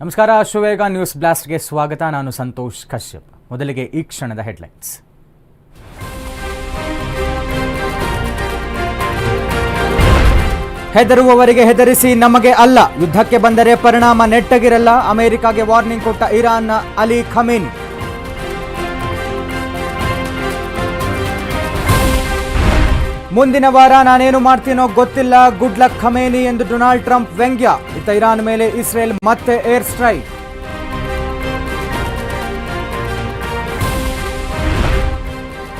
ನಮಸ್ಕಾರ ಅಶ್ವವೇಗ ನ್ಯೂಸ್ ಬ್ಲಾಸ್ಟ್ಗೆ ಸ್ವಾಗತ. ನಾನು ಸಂತೋಷ್ ಕಶ್ಯಪ್. ಮೊದಲಿಗೆ ಈ ಕ್ಷಣದ ಹೆಡ್ಲೈನ್ಸ್. ಹೆದರುವವರಿಗೆ ಹೆದರಿಸಿ ನಮಗೆ ಅಲ್ಲ. ಯುದ್ಧಕ್ಕೆ ಬಂದರೆ ಪರಿಣಾಮ ನೆಟ್ಟಗಿರಲ್ಲ. ಅಮೆರಿಕಾಗೆ ವಾರ್ನಿಂಗ್ ಕೊಟ್ಟ ಇರಾನ್ನ ಅಲಿ ಖಮೇನಿ. ಮುಂದಿನ ವಾರ ನಾನೇನು ಮಾಡ್ತೀನೋ ಗೊತ್ತಿಲ್ಲ. ಗುಡ್ ಲಕ್ ಖಮೇನಿ ಎಂದು ಡೊನಾಲ್ಡ್ ಟ್ರಂಪ್ ವ್ಯಂಗ್ಯ. ಇತ್ತ ಇರಾನ್ ಮೇಲೆ ಇಸ್ರೇಲ್ ಮತ್ತೆ ಏರ್ ಸ್ಟ್ರೈಕ್.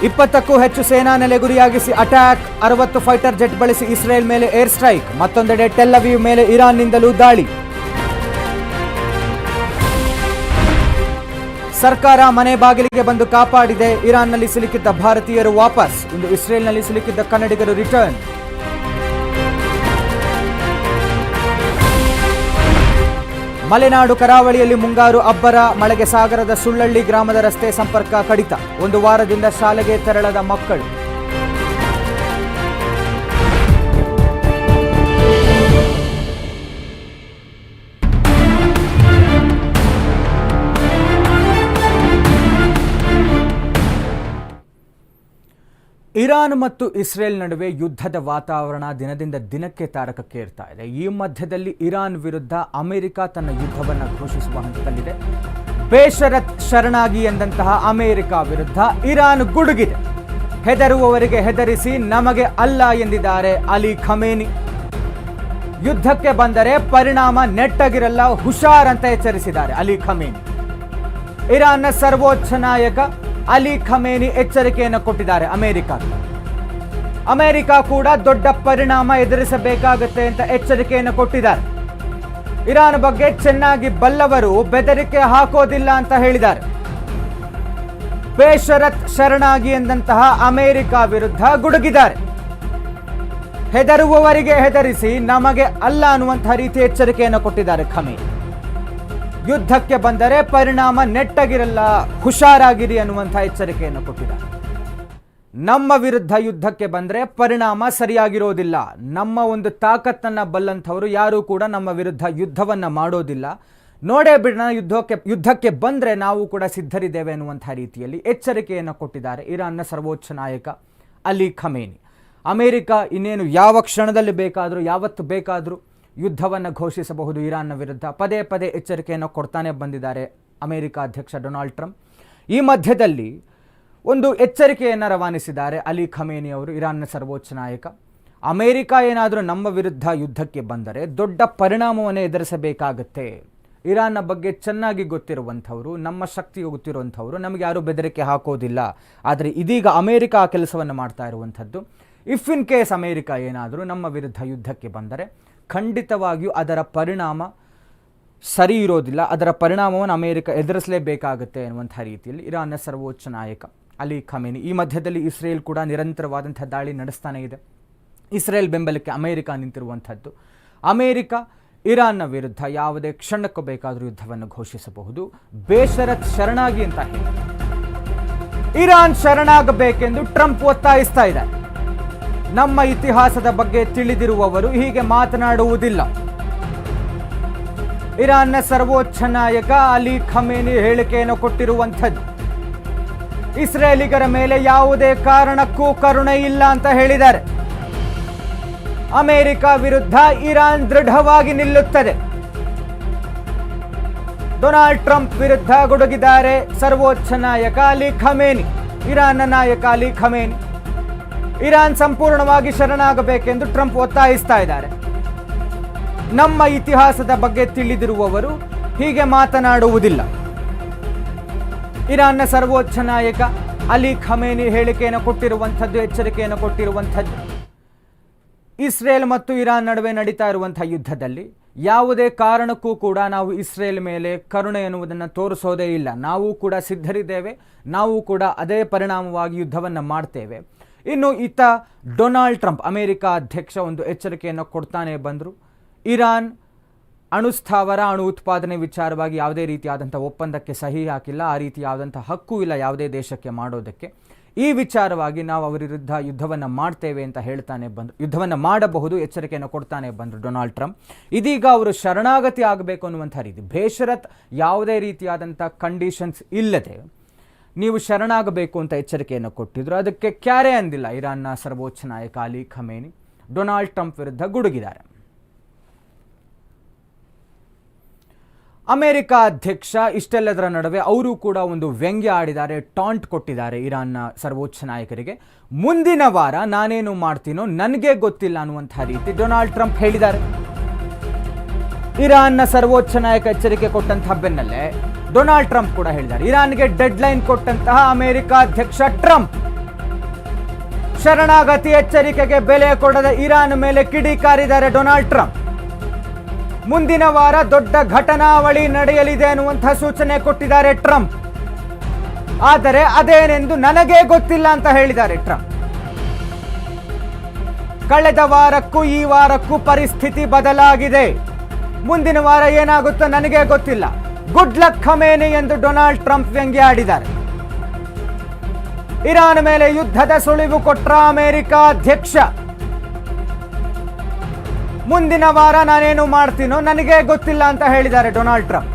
ಇಪ್ಪತ್ತಕ್ಕೂ ಹೆಚ್ಚು ಸೇನಾ ನೆಲೆ ಗುರಿಯಾಗಿಸಿ ಅಟ್ಯಾಕ್. ಅರವತ್ತು ಫೈಟರ್ ಜೆಟ್ ಬಳಸಿ ಇಸ್ರೇಲ್ ಮೇಲೆ ಏರ್ ಸ್ಟ್ರೈಕ್. ಮತ್ತೊಂದೆಡೆ ಟೆಲ್ ಅವೀವ್ ಮೇಲೆ ಇರಾನ್ನಿಂದಲೂ ದಾಳಿ. ಸರ್ಕಾರ ಮನೆ ಬಾಗಿಲಿಗೆ ಬಂದು ಕಾಪಾಡಿದೆ. ಇರಾನ್ನಲ್ಲಿ ಸಿಲುಕಿದ್ದ ಭಾರತೀಯರು ವಾಪಸ್. ಇಂದು ಇಸ್ರೇಲ್ನಲ್ಲಿ ಸಿಲುಕಿದ್ದ ಕನ್ನಡಿಗರು ರಿಟರ್ನ್. ಮಲೆನಾಡು ಕರಾವಳಿಯಲ್ಲಿ ಮುಂಗಾರು ಅಬ್ಬರ, ಮಳೆಗೆ ಸಾಗರದ ಸುಳ್ಳಳ್ಳಿ ಗ್ರಾಮದ ರಸ್ತೆ ಸಂಪರ್ಕ ಕಡಿತ. ಒಂದು ವಾರದಿಂದ ಶಾಲೆಗೆ ತೆರಳದ ಮಕ್ಕಳು. ಇರಾನ್ ಮತ್ತು ಇಸ್ರೇಲ್ ನಡುವೆ ಯುದ್ಧದ ವಾತಾವರಣ ದಿನದಿಂದ ದಿನಕ್ಕೆ ತಾರಕಕ್ಕೆ ಇರ್ತಾ ಇದೆ. ಈ ಮಧ್ಯದಲ್ಲಿ ಇರಾನ್ ವಿರುದ್ಧ ಅಮೆರಿಕ ತನ್ನ ಯುದ್ಧವನ್ನು ಘೋಷಿಸುವ ಹಂತದಲ್ಲಿದೆ. ಬೇಷರತ್ ಶರಣಾಗಿ ಎಂದಂತಹ ಅಮೆರಿಕ ವಿರುದ್ಧ ಇರಾನ್ ಗುಡುಗಿದೆ. ಹೆದರುವವರಿಗೆ ಹೆದರಿಸಿ ನಮಗೆ ಅಲ್ಲ ಎಂದಿದ್ದಾರೆ ಅಲಿ ಖಮೇನಿ. ಯುದ್ಧಕ್ಕೆ ಬಂದರೆ ಪರಿಣಾಮ ನೆಟ್ಟಗಿರಲ್ಲ, ಹುಷಾರ್ ಅಂತ ಎಚ್ಚರಿಸಿದ್ದಾರೆ ಅಲಿ ಖಮೇನಿ. ಇರಾನ್ನ ಸರ್ವೋಚ್ಚ ನಾಯಕ ಅಲಿ ಖಮೇನಿ ಎಚ್ಚರಿಕೆಯನ್ನು ಕೊಟ್ಟಿದ್ದಾರೆ ಅಮೆರಿಕ. ಅಮೆರಿಕ ಕೂಡ ದೊಡ್ಡ ಪರಿಣಾಮ ಎದುರಿಸಬೇಕಾಗುತ್ತೆ ಅಂತ ಎಚ್ಚರಿಕೆಯನ್ನು ಕೊಟ್ಟಿದ್ದಾರೆ. ಇರಾನ್ ಬಗ್ಗೆ ಚೆನ್ನಾಗಿ ಬಲ್ಲವರು ಬೆದರಿಕೆ ಹಾಕೋದಿಲ್ಲ ಅಂತ ಹೇಳಿದ್ದಾರೆ. ಬೇಷರತ್ ಶರಣಾಗಿ ಎಂದಂತಹ ಅಮೆರಿಕ ವಿರುದ್ಧ ಗುಡುಗಿದ್ದಾರೆ. ಹೆದರುವವರಿಗೆ ಹೆದರಿಸಿ ನಮಗೆ ಅಲ್ಲ ಅನ್ನುವಂತಹ ರೀತಿ ಎಚ್ಚರಿಕೆಯನ್ನು ಕೊಟ್ಟಿದ್ದಾರೆ ಖಮೇನಿ. ಯುದ್ಧಕ್ಕೆ ಬಂದರೆ ಪರಿಣಾಮ ನೆಟ್ಟಗಿರಲ್ಲ, ಹುಷಾರಾಗಿರಿ ಅನ್ನುವಂಥ ಎಚ್ಚರಿಕೆಯನ್ನು ಕೊಟ್ಟಿದ್ದಾರೆ. ನಮ್ಮ ವಿರುದ್ಧ ಯುದ್ಧಕ್ಕೆ ಬಂದರೆ ಪರಿಣಾಮ ಸರಿಯಾಗಿರೋದಿಲ್ಲ. ನಮ್ಮ ಒಂದು ತಾಕತ್ತನ್ನು ಬಲ್ಲಂಥವರು ಯಾರೂ ಕೂಡ ನಮ್ಮ ವಿರುದ್ಧ ಯುದ್ಧವನ್ನು ಮಾಡೋದಿಲ್ಲ. ನೋಡೇ ಬಿಡೋಣ ಯುದ್ಧಕ್ಕೆ ಯುದ್ಧಕ್ಕೆ ಬಂದರೆ ನಾವು ಕೂಡ ಸಿದ್ಧರಿದ್ದೇವೆ ಅನ್ನುವಂಥ ರೀತಿಯಲ್ಲಿ ಎಚ್ಚರಿಕೆಯನ್ನು ಕೊಟ್ಟಿದ್ದಾರೆ ಇರಾನ್ನ ಸರ್ವೋಚ್ಚ ನಾಯಕ ಅಲಿ ಖಮೇನಿ. ಅಮೇರಿಕಾ ಇನ್ನೇನು ಯಾವ ಕ್ಷಣದಲ್ಲಿ ಬೇಕಾದರೂ, ಯಾವತ್ತು ಬೇಕಾದರೂ ಯುದ್ಧವನ್ನು ಘೋಷಿಸಬಹುದು ಇರಾನ್ನ ವಿರುದ್ಧ. ಪದೇ ಪದೇ ಎಚ್ಚರಿಕೆಯನ್ನು ಕೊಡ್ತಾನೆ ಬಂದಿದ್ದಾರೆ ಅಮೆರಿಕ ಅಧ್ಯಕ್ಷ ಡೊನಾಲ್ಡ್ ಟ್ರಂಪ್. ಈ ಮಧ್ಯದಲ್ಲಿ ಒಂದು ಎಚ್ಚರಿಕೆಯನ್ನು ರವಾನಿಸಿದ್ದಾರೆ ಅಲಿ ಖಮೇನಿ ಅವರು, ಇರಾನ್ನ ಸರ್ವೋಚ್ಚ ನಾಯಕ. ಅಮೆರಿಕ ಏನಾದರೂ ನಮ್ಮ ವಿರುದ್ಧ ಯುದ್ಧಕ್ಕೆ ಬಂದರೆ ದೊಡ್ಡ ಪರಿಣಾಮವನ್ನು ಎದುರಿಸಬೇಕಾಗತ್ತೆ. ಇರಾನ್ನ ಬಗ್ಗೆ ಚೆನ್ನಾಗಿ ಗೊತ್ತಿರುವಂಥವರು, ನಮ್ಮ ಶಕ್ತಿ ಗೊತ್ತಿರುವಂಥವರು, ನಮಗೆ ಯಾರೂ ಬೆದರಿಕೆ ಹಾಕೋದಿಲ್ಲ. ಆದರೆ ಇದೀಗ ಅಮೆರಿಕ ಆ ಕೆಲಸವನ್ನು ಮಾಡ್ತಾ ಇರುವಂಥದ್ದು. ಇಫ್ ಇನ್ ಕೇಸ್ ಅಮೇರಿಕ ಏನಾದರೂ ನಮ್ಮ ವಿರುದ್ಧ ಯುದ್ಧಕ್ಕೆ ಬಂದರೆ ಖಂಡಿತವಾಗಿಯೂ ಅದರ ಪರಿಣಾಮ ಸರಿ ಇರೋದಿಲ್ಲ ಅದರ ಪರಿಣಾಮವನ್ನು ಅಮೇರಿಕ ಎದುರಿಸಲೇಬೇಕಾಗುತ್ತೆ ಎನ್ನುವಂಥ ರೀತಿಯಲ್ಲಿ ಇರಾನ್ನ ಸರ್ವೋಚ್ಚ ನಾಯಕ ಅಲಿ ಖಮೇನಿ ಈ ಮಧ್ಯದಲ್ಲಿ ಇಸ್ರೇಲ್ ಕೂಡ ನಿರಂತರವಾದಂಥ ದಾಳಿ ನಡೆಸ್ತಾನೇ ಇದೆ. ಇಸ್ರೇಲ್ ಬೆಂಬಲಕ್ಕೆ ಅಮೇರಿಕ ನಿಂತಿರುವಂಥದ್ದು. ಅಮೇರಿಕ ಇರಾನ್ನ ವಿರುದ್ಧ ಯಾವುದೇ ಕ್ಷಣಕ್ಕೂ ಬೇಕಾದರೂ ಯುದ್ಧವನ್ನು ಘೋಷಿಸಬಹುದು. ಬೇಷರತ್ ಶರಣಾಗಿ ಅಂತ ಇರಾನ್ ಶರಣಾಗಬೇಕೆಂದು ಟ್ರಂಪ್ ಒತ್ತಾಯಿಸ್ತಾ ಇದ್ದಾರೆ. ನಮ್ಮ ಇತಿಹಾಸದ ಬಗ್ಗೆ ತಿಳಿದಿರುವವರು ಹೀಗೆ ಮಾತನಾಡುವುದಿಲ್ಲ. ಇರಾನ್ನ ಸರ್ವೋಚ್ಚ ನಾಯಕ ಅಲಿ ಖಮೇನಿ ಹೇಳಿಕೆಯನ್ನು ಕೊಟ್ಟಿರುವಂಥದ್ದು. ಇಸ್ರೇಲಿಗರ ಮೇಲೆ ಯಾವುದೇ ಕಾರಣಕ್ಕೂ ಕರುಣೆ ಇಲ್ಲ ಅಂತ ಹೇಳಿದ್ದಾರೆ. ಅಮೆರಿಕ ವಿರುದ್ಧ ಇರಾನ್ ದೃಢವಾಗಿ ನಿಲ್ಲುತ್ತದೆ. ಡೊನಾಲ್ಡ್ ಟ್ರಂಪ್ ವಿರುದ್ಧ ಗುಡುಗಿದ್ದಾರೆ ಸರ್ವೋಚ್ಚ ನಾಯಕ ಅಲಿ ಖಮೇನಿ. ಇರಾನ್ನ ನಾಯಕ ಅಲಿ ಖಮೇನಿ. ಇರಾನ್ ಸಂಪೂರ್ಣವಾಗಿ ಶರಣಾಗಬೇಕೆಂದು ಟ್ರಂಪ್ ಒತ್ತಾಯಿಸ್ತಾ ಇದ್ದಾರೆ. ನಮ್ಮ ಇತಿಹಾಸದ ಬಗ್ಗೆ ತಿಳಿದಿರುವವರು ಹೀಗೆ ಮಾತನಾಡುವುದಿಲ್ಲ. ಇರಾನ್ನ ಸರ್ವೋಚ್ಚ ನಾಯಕ ಅಲಿ ಖಮೇನಿ ಹೇಳಿಕೆಯನ್ನು ಕೊಟ್ಟಿರುವಂಥದ್ದು, ಎಚ್ಚರಿಕೆಯನ್ನು ಕೊಟ್ಟಿರುವಂಥದ್ದು. ಇಸ್ರೇಲ್ ಮತ್ತು ಇರಾನ್ ನಡುವೆ ನಡೀತಾ ಇರುವಂಥ ಯುದ್ಧದಲ್ಲಿ ಯಾವುದೇ ಕಾರಣಕ್ಕೂ ಕೂಡ ನಾವು ಇಸ್ರೇಲ್ ಮೇಲೆ ಕರುಣೆ ಎನ್ನುವುದನ್ನು ತೋರಿಸೋದೇ ಇಲ್ಲ. ನಾವು ಕೂಡ ಸಿದ್ಧರಿದ್ದೇವೆ, ನಾವು ಕೂಡ ಅದೇ ಪರಿಣಾಮವಾಗಿ ಯುದ್ಧವನ್ನು ಮಾಡ್ತೇವೆ. ಇನ್ನು ಈತ ಡೊನಾಲ್ಡ್ ಟ್ರಂಪ್, ಅಮೆರಿಕ ಅಧ್ಯಕ್ಷ ಒಂದು ಎಚ್ಚರಿಕೆಯನ್ನು ಕೊಡ್ತಾನೆ ಬಂದರು. ಇರಾನ್ ಅಣುಸ್ಥಾವರ, ಅಣು ಉತ್ಪಾದನೆ ವಿಚಾರವಾಗಿ ಯಾವುದೇ ರೀತಿಯಾದಂಥ ಒಪ್ಪಂದಕ್ಕೆ ಸಹಿ ಹಾಕಿಲ್ಲ, ಆ ರೀತಿಯಾದಂಥ ಹಕ್ಕು ಇಲ್ಲ ಯಾವುದೇ ದೇಶಕ್ಕೆ ಮಾಡೋದಕ್ಕೆ. ಈ ವಿಚಾರವಾಗಿ ನಾವು ಅವರ ವಿರುದ್ಧ ಯುದ್ಧವನ್ನು ಮಾಡ್ತೇವೆ ಅಂತ ಹೇಳ್ತಾನೆ ಬಂದರು. ಯುದ್ಧವನ್ನು ಮಾಡಬಹುದು, ಎಚ್ಚರಿಕೆಯನ್ನು ಕೊಡ್ತಾನೆ ಬಂದರು ಡೊನಾಲ್ಡ್ ಟ್ರಂಪ್. ಇದೀಗ ಅವರು ಶರಣಾಗತಿ ಆಗಬೇಕು ಅನ್ನುವಂಥ ರೀತಿ ಬೇಷರತ್ ಯಾವುದೇ ರೀತಿಯಾದಂಥ ಕಂಡೀಷನ್ಸ್ ಇಲ್ಲದೆ ನೀವು ಶರಣಾಗಬೇಕು ಅಂತ ಎಚ್ಚರಿಕೆಯನ್ನು ಕೊಟ್ಟಿದ್ರು. ಅದಕ್ಕೆ ಕ್ಯಾರೆ ಅಂದಿಲ್ಲ. ಇರಾನ್ನ ಸರ್ವೋಚ್ಚ ನಾಯಕ ಅಲಿ ಖಮೇನಿ ಡೊನಾಲ್ಡ್ ಟ್ರಂಪ್ ವಿರುದ್ಧ ಗುಡುಗಿದ್ದಾರೆ. ಅಮೆರಿಕ ಅಧ್ಯಕ್ಷ, ಇಷ್ಟೆಲ್ಲದರ ನಡುವೆ ಅವರು ಕೂಡ ಒಂದು ವ್ಯಂಗ್ಯ ಆಡಿದ್ದಾರೆ, ಟಾಂಟ್ ಕೊಟ್ಟಿದ್ದಾರೆ ಇರಾನ್ನ ಸರ್ವೋಚ್ಚ ನಾಯಕರಿಗೆ. ಮುಂದಿನ ವಾರ ನಾನೇನು ಮಾಡ್ತೀನೋ ನನಗೆ ಗೊತ್ತಿಲ್ಲ ಅನ್ನುವಂತಹ ರೀತಿ ಡೊನಾಲ್ಡ್ ಟ್ರಂಪ್ ಹೇಳಿದ್ದಾರೆ. ಇರಾನ್ನ ಸರ್ವೋಚ್ಚ ನಾಯಕ ಎಚ್ಚರಿಕೆ ಕೊಟ್ಟಂತಹ ಬೆನ್ನಲ್ಲೇ ಡೊನಾಲ್ಡ್ ಟ್ರಂಪ್ ಕೂಡ ಹೇಳಿದ್ದಾರೆ. ಇರಾನ್ಗೆ ಡೆಡ್ ಲೈನ್ ಕೊಟ್ಟಂತಹ ಅಮೆರಿಕ ಅಧ್ಯಕ್ಷ ಟ್ರಂಪ್ ಶರಣಾಗತಿ ಎಚ್ಚರಿಕೆಗೆ ಬೆಲೆ ಕೊಡದ ಇರಾನ್ ಮೇಲೆ ಕಿಡಿಕಾರಿದ್ದಾರೆ ಡೊನಾಲ್ಡ್ ಟ್ರಂಪ್. ಮುಂದಿನ ವಾರ ದೊಡ್ಡ ಘಟನಾವಳಿ ನಡೆಯಲಿದೆ ಅನ್ನುವಂತಹ ಸೂಚನೆ ಕೊಟ್ಟಿದ್ದಾರೆ ಟ್ರಂಪ್. ಆದರೆ ಅದೇನೆಂದು ನನಗೇ ಗೊತ್ತಿಲ್ಲ ಅಂತ ಹೇಳಿದ್ದಾರೆ ಟ್ರಂಪ್. ಕಳೆದ ವಾರಕ್ಕೂ ಈ ವಾರಕ್ಕೂ ಪರಿಸ್ಥಿತಿ ಬದಲಾಗಿದೆ. ಮುಂದಿನ ವಾರ ಏನಾಗುತ್ತೋ ನನಗೆ ಗೊತ್ತಿಲ್ಲ. ಗುಡ್ ಲಕ್ ಖಮೇನಿ ಎಂದು ಡೊನಾಲ್ಡ್ ಟ್ರಂಪ್ ವ್ಯಂಗ್ಯ ಆಡಿದ್ದಾರೆ ಇರಾನ್ ಮೇಲೆ ಯುದ್ಧದ ಸುಳಿವು ಕೊಟ್ಟ ಅಮೆರಿಕ ಅಧ್ಯಕ್ಷ. ಮುಂದಿನ ವಾರ ನಾನೇನು ಮಾಡ್ತೀನೋ ನನಗೆ ಗೊತ್ತಿಲ್ಲ ಅಂತ ಹೇಳಿದ್ದಾರೆ ಡೊನಾಲ್ಡ್ ಟ್ರಂಪ್.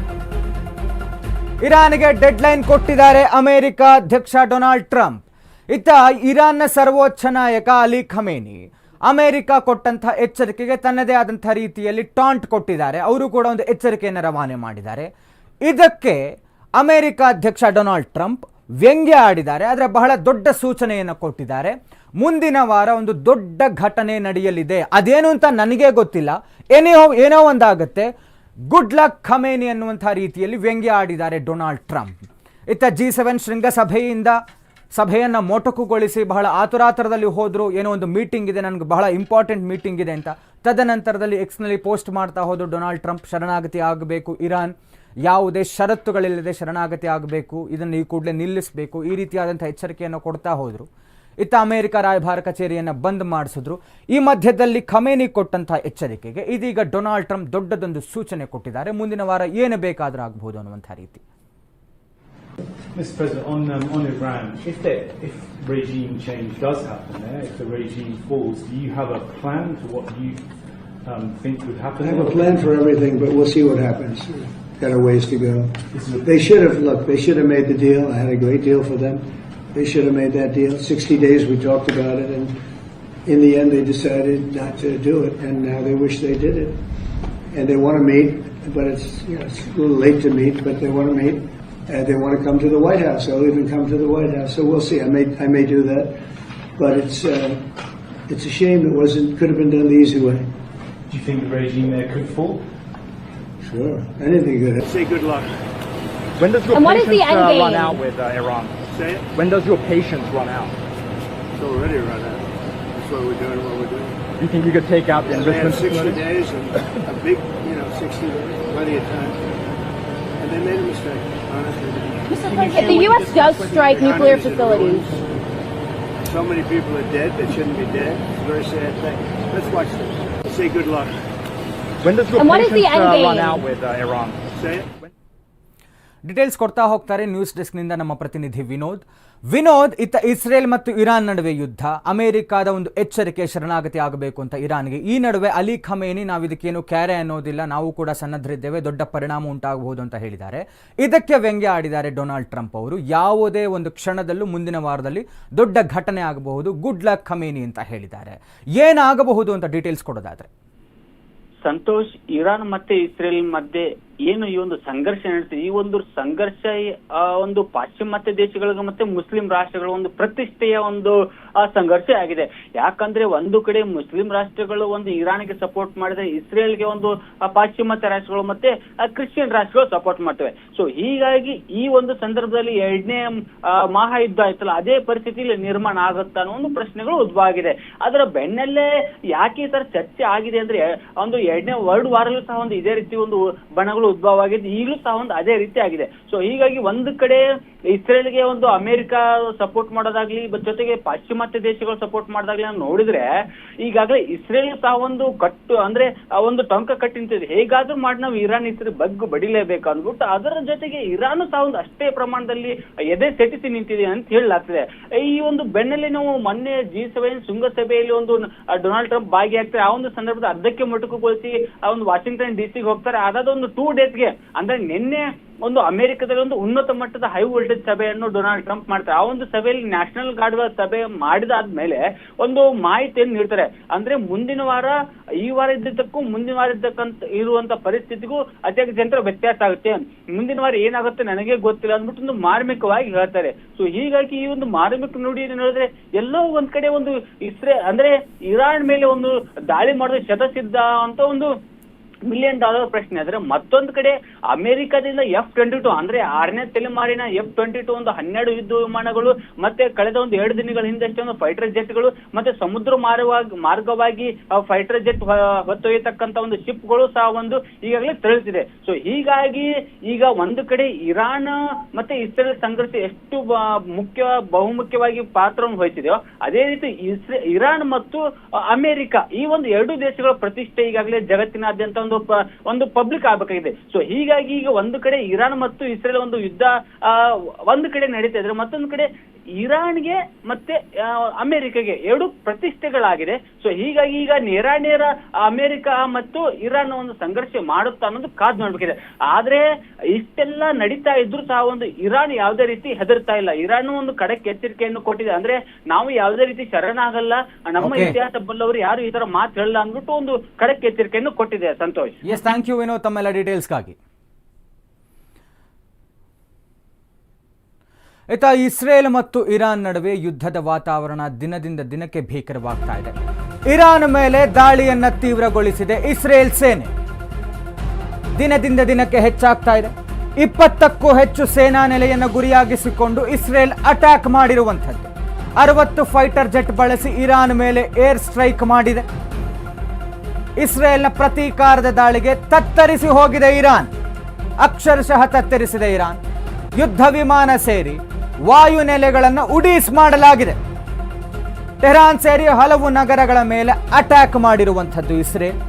ಇರಾನ್ಗೆ ಡೆಡ್ ಲೈನ್ ಕೊಟ್ಟಿದ್ದಾರೆ ಅಮೆರಿಕ ಅಧ್ಯಕ್ಷ ಡೊನಾಲ್ಡ್ ಟ್ರಂಪ್. ಇತ್ತ ಇರಾನ್ನ ಸರ್ವೋಚ್ಚ ನಾಯಕ ಅಲಿ ಖಮೇನಿ. ಅಮೆರಿಕ ಕೊಟ್ಟಂಥ ಎಚ್ಚರಿಕೆಗೆ ತನ್ನದೇ ಆದಂಥ ರೀತಿಯಲ್ಲಿ ಟಾಂಟ್ ಕೊಟ್ಟಿದ್ದಾರೆ. ಅವರು ಕೂಡ ಒಂದು ಎಚ್ಚರಿಕೆಯನ್ನು ರವಾನೆ ಮಾಡಿದ್ದಾರೆ. ಇದಕ್ಕೆ ಅಮೆರಿಕ ಅಧ್ಯಕ್ಷ ಡೊನಾಲ್ಡ್ ಟ್ರಂಪ್ ವ್ಯಂಗ್ಯ ಆಡಿದ್ದಾರೆ. ಆದರೆ ಬಹಳ ದೊಡ್ಡ ಸೂಚನೆಯನ್ನು ಕೊಟ್ಟಿದ್ದಾರೆ. ಮುಂದಿನ ವಾರ ಒಂದು ದೊಡ್ಡ ಘಟನೆ ನಡೆಯಲಿದೆ. ಅದೇನು ಅಂತ ನನಗೆ ಗೊತ್ತಿಲ್ಲ. ಏನೋ ಏನೋ ಒಂದಾಗುತ್ತೆ. ಗುಡ್ ಲಕ್ ಖಮೇನಿ ಅನ್ನುವಂಥ ರೀತಿಯಲ್ಲಿ ವ್ಯಂಗ್ಯ ಆಡಿದ್ದಾರೆ ಡೊನಾಲ್ಡ್ ಟ್ರಂಪ್. ಇತ್ತ ಜಿ ಸೆವೆನ್ ಶೃಂಗಸಭೆಯಿಂದ ಸಭೆಯನ್ನು ಮೊಟಕುಗೊಳಿಸಿ ಬಹಳ ಆತುರಾತುರದಲ್ಲಿ ಹೋದರು. ಏನೋ ಒಂದು ಮೀಟಿಂಗ್ ಇದೆ. ನನಗೆ ಬಹಳ ಇಂಪಾರ್ಟೆಂಟ್ ಮೀಟಿಂಗ್ ಇದೆ ಅಂತ. ತದನಂತರದಲ್ಲಿ ಎಕ್ಸ್ನಲ್ಲಿ ಪೋಸ್ಟ್ ಮಾಡ್ತಾ ಹೋದರು ಡೊನಾಲ್ಡ್ ಟ್ರಂಪ್. ಶರಣಾಗತಿ ಆಗಬೇಕು ಇರಾನ್. ಯಾವುದೇ ಷರತ್ತುಗಳಿಲ್ಲದೆ ಶರಣಾಗತಿ ಆಗಬೇಕು ಇದನ್ನು ಈ ಕೂಡಲೇ ನಿಲ್ಲಿಸಬೇಕು ಈ ರೀತಿಯಾದಂಥ ಎಚ್ಚರಿಕೆಯನ್ನು ಕೊಡ್ತಾ ಹೋದರು ಇತ್ತ ಅಮೆರಿಕ ರಾಯಭಾರ ಕಚೇರಿಯನ್ನು ಬಂದ್ ಮಾಡಿಸಿದ್ರು ಈ ಮಧ್ಯದಲ್ಲಿ ಖಮೇನಿ ಕೊಟ್ಟಂತಹ ಎಚ್ಚರಿಕೆಗೆ ಇದೀಗ ಡೊನಾಲ್ಡ್ ಟ್ರಂಪ್ ದೊಡ್ಡದೊಂದು ಸೂಚನೆ ಕೊಟ್ಟಿದ್ದಾರೆ ಮುಂದಿನ ವಾರ ಏನು ಬೇಕಾದರೂ ಆಗಬಹುದು ಅನ್ನುವಂಥ ರೀತಿ Mr. President, on, um, on Iran, if, there, if regime change does happen there, if the regime falls, do you have a plan for what you um, think would happen? I have a plan for everything, but we'll see what happens. Got a ways to go. They should have, look, they should have made the deal. I had a great deal for them. They should have made that deal. 60 days we talked about it, and in the end they decided not to do it, and now they wish they did it. And they want to meet, but it's, you know, it's a little late to meet, but they want to meet. And they want to come to the White House. They'll even come to the White House. So we'll see. I may, I may do that. But it's, uh, it's a shame it wasn't, could have been done the easy way. Do you think the regime there could fall? Sure. Anything good. Say good luck. When does your And what is patience the uh, run out with uh, Iran? Say it. When does your patience run out? It's already run out. That's why we're doing what we're doing. You think you could take out the They had 60 facility? days and a big, you know, 60 days, plenty of time. And they made a mistake, honestly. Mr. President, the U.S. does strike nuclear facilities. So many people are dead that shouldn't be dead. It's a very sad thing. Let's watch this. Say good luck. When does your And what is patience the end uh, game? run out with uh, Iran? Say it. Details ಕೊಡ್ತಾ ಹೋಗ್ತಾರೆ news ಡೆಸ್ಕ್ನಿಂದ ನಮ್ಮ ಪ್ರತಿನಿಧಿ ವಿನೋದ್. ವಿನೋದ್ ಇತ್ತ Israel ಮತ್ತು Iran ನಡುವೆ ಯುದ್ಧ. ಅಮೆರಿಕಾದ ಒಂದು ಎಚ್ಚರಿಕೆ ಶರಣಾಗತಿ ಆಗಬೇಕು ಅಂತ ಇರಾನ್ಗೆ. ಈ ನಡುವೆ ಅಲಿ ಖಮೇನಿ ನಾವು ಇದಕ್ಕೇನು ಕ್ಯಾರೆ ಅನ್ನೋದಿಲ್ಲ ನಾವು ಕೂಡ ಸನ್ನದ್ಧರಿದ್ದೇವೆ ದೊಡ್ಡ ಪರಿಣಾಮ ಉಂಟಾಗಬಹುದು ಅಂತ ಹೇಳಿದ್ದಾರೆ. ಇದಕ್ಕೆ ವ್ಯಂಗ್ಯ ಆಡಿದ್ದಾರೆ ಡೊನಾಲ್ಡ್ ಟ್ರಂಪ್ ಅವರು. ಯಾವುದೇ ಒಂದು ಕ್ಷಣದಲ್ಲೂ ಮುಂದಿನ ವಾರದಲ್ಲಿ ದೊಡ್ಡ ಘಟನೆ ಆಗಬಹುದು. ಗುಡ್ ಲಕ್ ಖಮೇನಿ ಅಂತ ಹೇಳಿದ್ದಾರೆ. ಏನಾಗಬಹುದು ಅಂತ ಡೀಟೇಲ್ಸ್ ಕೊಡೋದಾದ್ರೆ. ಸಂತೋಷ್ ಇರಾನ್ ಮತ್ತೆ ಇಸ್ರೇಲ್ ಮಧ್ಯೆ ಏನು ಈ ಒಂದು ಸಂಘರ್ಷ ನಡೀತಿದೆ? ಈ ಒಂದು ಸಂಘರ್ಷ ಒಂದು ಪಾಶ್ಚಿಮಾತ್ಯ ದೇಶಗಳಿಗೆ ಮತ್ತೆ ಮುಸ್ಲಿಂ ರಾಷ್ಟ್ರಗಳ ಒಂದು ಪ್ರತಿಷ್ಠೆಯ ಒಂದು ಸಂಘರ್ಷ ಆಗಿದೆ. ಯಾಕಂದ್ರೆ ಒಂದು ಕಡೆ ಮುಸ್ಲಿಂ ರಾಷ್ಟ್ರಗಳು ಒಂದು ಇರಾನ್ಗೆ ಸಪೋರ್ಟ್ ಮಾಡಿದ್ರೆ, ಇಸ್ರೇಲ್ಗೆ ಒಂದು ಪಾಶ್ಚಿಮಾತ್ಯ ರಾಷ್ಟ್ರಗಳು ಮತ್ತೆ ಕ್ರಿಶ್ಚಿಯನ್ ರಾಷ್ಟ್ರಗಳು ಸಪೋರ್ಟ್ ಮಾಡ್ತವೆ. ಸೊ ಹೀಗಾಗಿ ಈ ಒಂದು ಸಂದರ್ಭದಲ್ಲಿ ಎರಡನೇ ಮಹಾಯುದ್ಧ ಆಯ್ತಲ್ಲ, ಅದೇ ಪರಿಸ್ಥಿತಿಯಲ್ಲಿ ನಿರ್ಮಾಣ ಆಗುತ್ತಾ ಅನ್ನೋ ಒಂದು ಪ್ರಶ್ನೆಗಳು ಉದ್ಭವ ಆಗಿದೆ ಅದರ ಬೆನ್ನಲ್ಲೇ ಯಾಕೆ ಈ ತರ ಚರ್ಚೆ ಆಗಿದೆ ಅಂದ್ರೆ, ಒಂದು ಎರಡನೇ ವರ್ಲ್ಡ್ ವಾರಲ್ಲೂ ಸಹ ಒಂದು ಇದೇ ರೀತಿ ಒಂದು ಬಣಗಳು ಉದ್ಭವ ಆಗಿದ್ದು ಈಗಲೂ ಸಹ ಒಂದು ಅದೇ ರೀತಿ ಆಗಿದೆ. ಸೊ ಹೀಗಾಗಿ ಒಂದು ಕಡೆ ಇಸ್ರೇಲ್ಗೆ ಒಂದು ಅಮೆರಿಕ ಸಪೋರ್ಟ್ ಮಾಡೋದಾಗ್ಲಿ ಜೊತೆಗೆ ಪಾಶ್ಚಿಮಾತ್ಯ ದೇಶಗಳು ಸಪೋರ್ಟ್ ಮಾಡೋದಾಗ್ಲಿ ನಾವು ನೋಡಿದ್ರೆ, ಈಗಾಗಲೇ ಇಸ್ರೇಲ್ ಸಹ ಒಂದು ಕಟ್ಟು ಅಂದ್ರೆ, ಆ ಒಂದು ಟೊಂಕ ಕಟ್ಟಿ ನಿಂತಿದೆ. ಹೇಗಾದ್ರೂ ಮಾಡಿ ನಾವು ಇರಾನ್ ಇಸ್ರೇಲ್ ಬಗ್ಗು ಬಡಿಲೇಬೇಕು ಅಂದ್ಬಿಟ್ಟು, ಅದರ ಜೊತೆಗೆ ಇರಾನ್ ಸಹ ಒಂದು ಅಷ್ಟೇ ಪ್ರಮಾಣದಲ್ಲಿ ಎದೆ ಸೆಟಿಸಿ ನಿಂತಿದೆ ಅಂತ ಹೇಳಲಾಗ್ತದೆ. ಈ ಒಂದು ಬೆನ್ನಲ್ಲಿ ನಾವು ಮೊನ್ನೆ ಜಿ ಸೆವೆನ್ ಶೃಂಗಸಭೆಯಲ್ಲಿ ಒಂದು ಡೊನಾಲ್ಡ್ ಟ್ರಂಪ್ ಭಾಗಿಯಾಗ್ತಾರೆ. ಆ ಒಂದು ಸಂದರ್ಭದ ಅರ್ಧಕ್ಕೆ ಮೊಟಕುಗೊಳಿಸಿ ಆ ಒಂದು ವಾಷಿಂಗ್ಟನ್ ಡಿ ಸಿಗೆ ಹೋಗ್ತಾರೆ. ಅದಾದ ಒಂದು ಟೂ ಡೇಸ್ಗೆ ಅಂದ್ರೆ ನಿನ್ನೆ ಒಂದು ಅಮೆರಿಕದಲ್ಲಿ ಒಂದು ಉನ್ನತ ಮಟ್ಟದ ಹೈ ವೋಲ್ಟೇಜ್ ಸಭೆಯನ್ನು ಡೊನಾಲ್ಡ್ ಟ್ರಂಪ್ ಮಾಡ್ತಾರೆ. ಆ ಒಂದು ಸಭೆಯಲ್ಲಿ ನ್ಯಾಷನಲ್ ಗಾರ್ಡ್ ಸಭೆ ಮಾಡಿದಾದ್ಮೇಲೆ ಒಂದು ಮಾಹಿತಿಯನ್ನು ನೀಡ್ತಾರೆ. ಅಂದ್ರೆ ಮುಂದಿನ ವಾರ, ಈ ವಾರ ಇದ್ದಕ್ಕೂ ಮುಂದಿನ ವಾರ ಇದ್ದಕ್ಕಂತ, ಇರುವಂತ ಪರಿಸ್ಥಿತಿಗೂ ಅತ್ಯಂತ ಜನರ ವ್ಯತ್ಯಾಸ ಆಗುತ್ತೆ. ಮುಂದಿನ ವಾರ ಏನಾಗುತ್ತೆ ನನಗೆ ಗೊತ್ತಿಲ್ಲ ಅಂದ್ಬಿಟ್ಟು ಒಂದು ಮಾರ್ಮಿಕವಾಗಿ ಹೇಳ್ತಾರೆ. ಸೊ ಹೀಗಾಗಿ ಈ ಒಂದು ಮಾರ್ಮಿಕ ನುಡಿ ನೋಡಿದ್ರೆ ಎಲ್ಲೋ ಒಂದ್ ಕಡೆ ಒಂದು ಇಸ್ರೇ, ಅಂದ್ರೆ ಇರಾನ್ ಮೇಲೆ ಒಂದು ದಾಳಿ ಮಾಡೋದು ಶತಸಿದ್ಧ ಅಂತ ಒಂದು ಮಿಲಿಯನ್ ಡಾಲರ್ ಪ್ರಶ್ನೆ ಆದ್ರೆ ಮತ್ತೊಂದು ಕಡೆ ಅಮೆರಿಕದಿಂದ ಎಫ್ ಟ್ವೆಂಟಿ ಟು ಅಂದ್ರೆ ಆರನೇ ತಲೆಮಾರಿನ ಎಫ್ ಟ್ವೆಂಟಿ ಟು ಒಂದು ಹನ್ನೆರಡು ಯುದ್ಧ ವಿಮಾನಗಳು, ಮತ್ತೆ ಕಳೆದ ಒಂದು ಎರಡು ದಿನಗಳ ಹಿಂದಷ್ಟೇ ಒಂದು ಫೈಟರ್ ಜೆಟ್ಗಳು ಮತ್ತೆ ಸಮುದ್ರ ಮಾರ್ಗವಾಗಿ ಮಾರ್ಗವಾಗಿ ಫೈಟರ್ ಜೆಟ್ ಹೊತ್ತೊಯ್ಯತಕ್ಕಂತ ಒಂದು ಶಿಪ್ಗಳು ಸಹ ಒಂದು ಈಗಾಗಲೇ ತೆರಳುತ್ತಿದೆ ಸೊ ಹೀಗಾಗಿ ಈಗ ಒಂದು ಕಡೆ ಇರಾನ್ ಮತ್ತೆ ಇಸ್ರೇಲ್ ಸಂಘರ್ಷ ಎಷ್ಟು ಮುಖ್ಯ, ಬಹುಮುಖ್ಯವಾಗಿ ಪಾತ್ರವನ್ನು ವಹಿಸಿದೆಯೋ, ಅದೇ ರೀತಿ ಇಸ್ರೇ, ಇರಾನ್ ಮತ್ತು ಅಮೆರಿಕ ಈ ಒಂದು ಎರಡು ದೇಶಗಳ ಪ್ರತಿಷ್ಠೆ ಈಗಾಗಲೇ ಜಗತ್ತಿನಾದ್ಯಂತ ಒಂದು ಪ- ಒಂದು ಪಬ್ಲಿಕ್ ಆಗಬೇಕಾಗಿದೆ. ಸೊ ಹೀಗಾಗಿ ಈಗ ಒಂದು ಕಡೆ ಇರಾನ್ ಮತ್ತು ಇಸ್ರೇಲ್ ಒಂದು ಯುದ್ಧ ಒಂದು ಕಡೆ ನಡೀತಾ ಇದ್ರೆ ಮತ್ತೊಂದು ಕಡೆ ಇರಾನ್ಗೆ ಮತ್ತೆ ಅಮೆರಿಕಗೆ ಎರಡು ಪ್ರತಿಷ್ಠೆಗಳಾಗಿದೆ. ಸೊ ಹೀಗಾಗಿ ಈಗ ನೇರ ನೇರ ಅಮೆರಿಕ ಮತ್ತು ಇರಾನ್ ಒಂದು ಸಂಘರ್ಷ ಮಾಡುತ್ತಾ ಅನ್ನೋದು ಕಾದ್ ನೋಡ್ಬೇಕಿದೆ. ಆದ್ರೆ ಇಷ್ಟೆಲ್ಲ ನಡೀತಾ ಇದ್ರು ಸಹ ಒಂದು ಇರಾನ್ ಯಾವುದೇ ರೀತಿ ಹೆದರ್ತಾ ಇಲ್ಲ. ಇರಾನ್ ಒಂದು ಕಡೆಕ್ ಎಚ್ಚರಿಕೆಯನ್ನು ಕೊಟ್ಟಿದೆ. ಅಂದ್ರೆ ನಾವು ಯಾವುದೇ ರೀತಿ ಶರಣಾಗಲ್ಲ. ನಮ್ಮ. ಇತಿಹಾಸ ಬಲ್ಲವರು ಯಾರು ಈ ತರ ಮಾತು ಹೇಳಲ್ಲ ಅಂದ್ಬಿಟ್ಟು ಒಂದು ಕಡೆಕ್ ಎಚ್ಚರಿಕೆಯನ್ನು ಕೊಟ್ಟಿದೆ Santosh. Yes thank you Vinod ತಮ್ಮೆಲ್ಲ ಡೀಟೇಲ್ಸ್ಗಾಗಿ ಇತ್ತ ಇಸ್ರೇಲ್ ಮತ್ತು ಇರಾನ್ ನಡುವೆ ಯುದ್ಧದ ವಾತಾವರಣ ದಿನದಿಂದ ದಿನಕ್ಕೆ ಭೀಕರವಾಗ್ತಾ ಇದೆ. ಇರಾನ್ ಮೇಲೆ ದಾಳಿಯನ್ನ ತೀವ್ರಗೊಳಿಸಿದೆ ಇಸ್ರೇಲ್ ಸೇನೆ. ದಿನದಿಂದ ದಿನಕ್ಕೆ ಹೆಚ್ಚಾಗ್ತಾ ಇದೆ. ಇಪ್ಪತ್ತಕ್ಕೂ ಹೆಚ್ಚು ಸೇನಾ ನೆಲೆಯನ್ನು ಗುರಿಯಾಗಿಸಿಕೊಂಡು ಇಸ್ರೇಲ್ ಅಟ್ಯಾಕ್ ಮಾಡಿರುವಂಥದ್ದು. ಅರವತ್ತು ಫೈಟರ್ ಜೆಟ್ ಬಳಸಿ ಇರಾನ್ ಮೇಲೆ ಏರ್ ಸ್ಟ್ರೈಕ್ ಮಾಡಿದೆ. ಇಸ್ರೇಲ್ನ ಪ್ರತೀಕಾರದ ದಾಳಿಗೆ ತತ್ತರಿಸಿ ಹೋಗಿದೆ ಇರಾನ್. ಅಕ್ಷರಶಃ ತತ್ತರಿಸಿದೆ ಇರಾನ್. ಯುದ್ಧ ವಿಮಾನ ಸೇರಿ ವಾಯುನೆಲೆಗಳನ್ನು ಉಡೀಸ್ ಮಾಡಲಾಗಿದೆ. ಟೆಹರಾನ್ ಸೇರಿ ಹಲವು ನಗರಗಳ ಮೇಲೆ ಅಟ್ಯಾಕ್ ಮಾಡಿರುವಂಥದ್ದು ಇಸ್ರೇಲ್.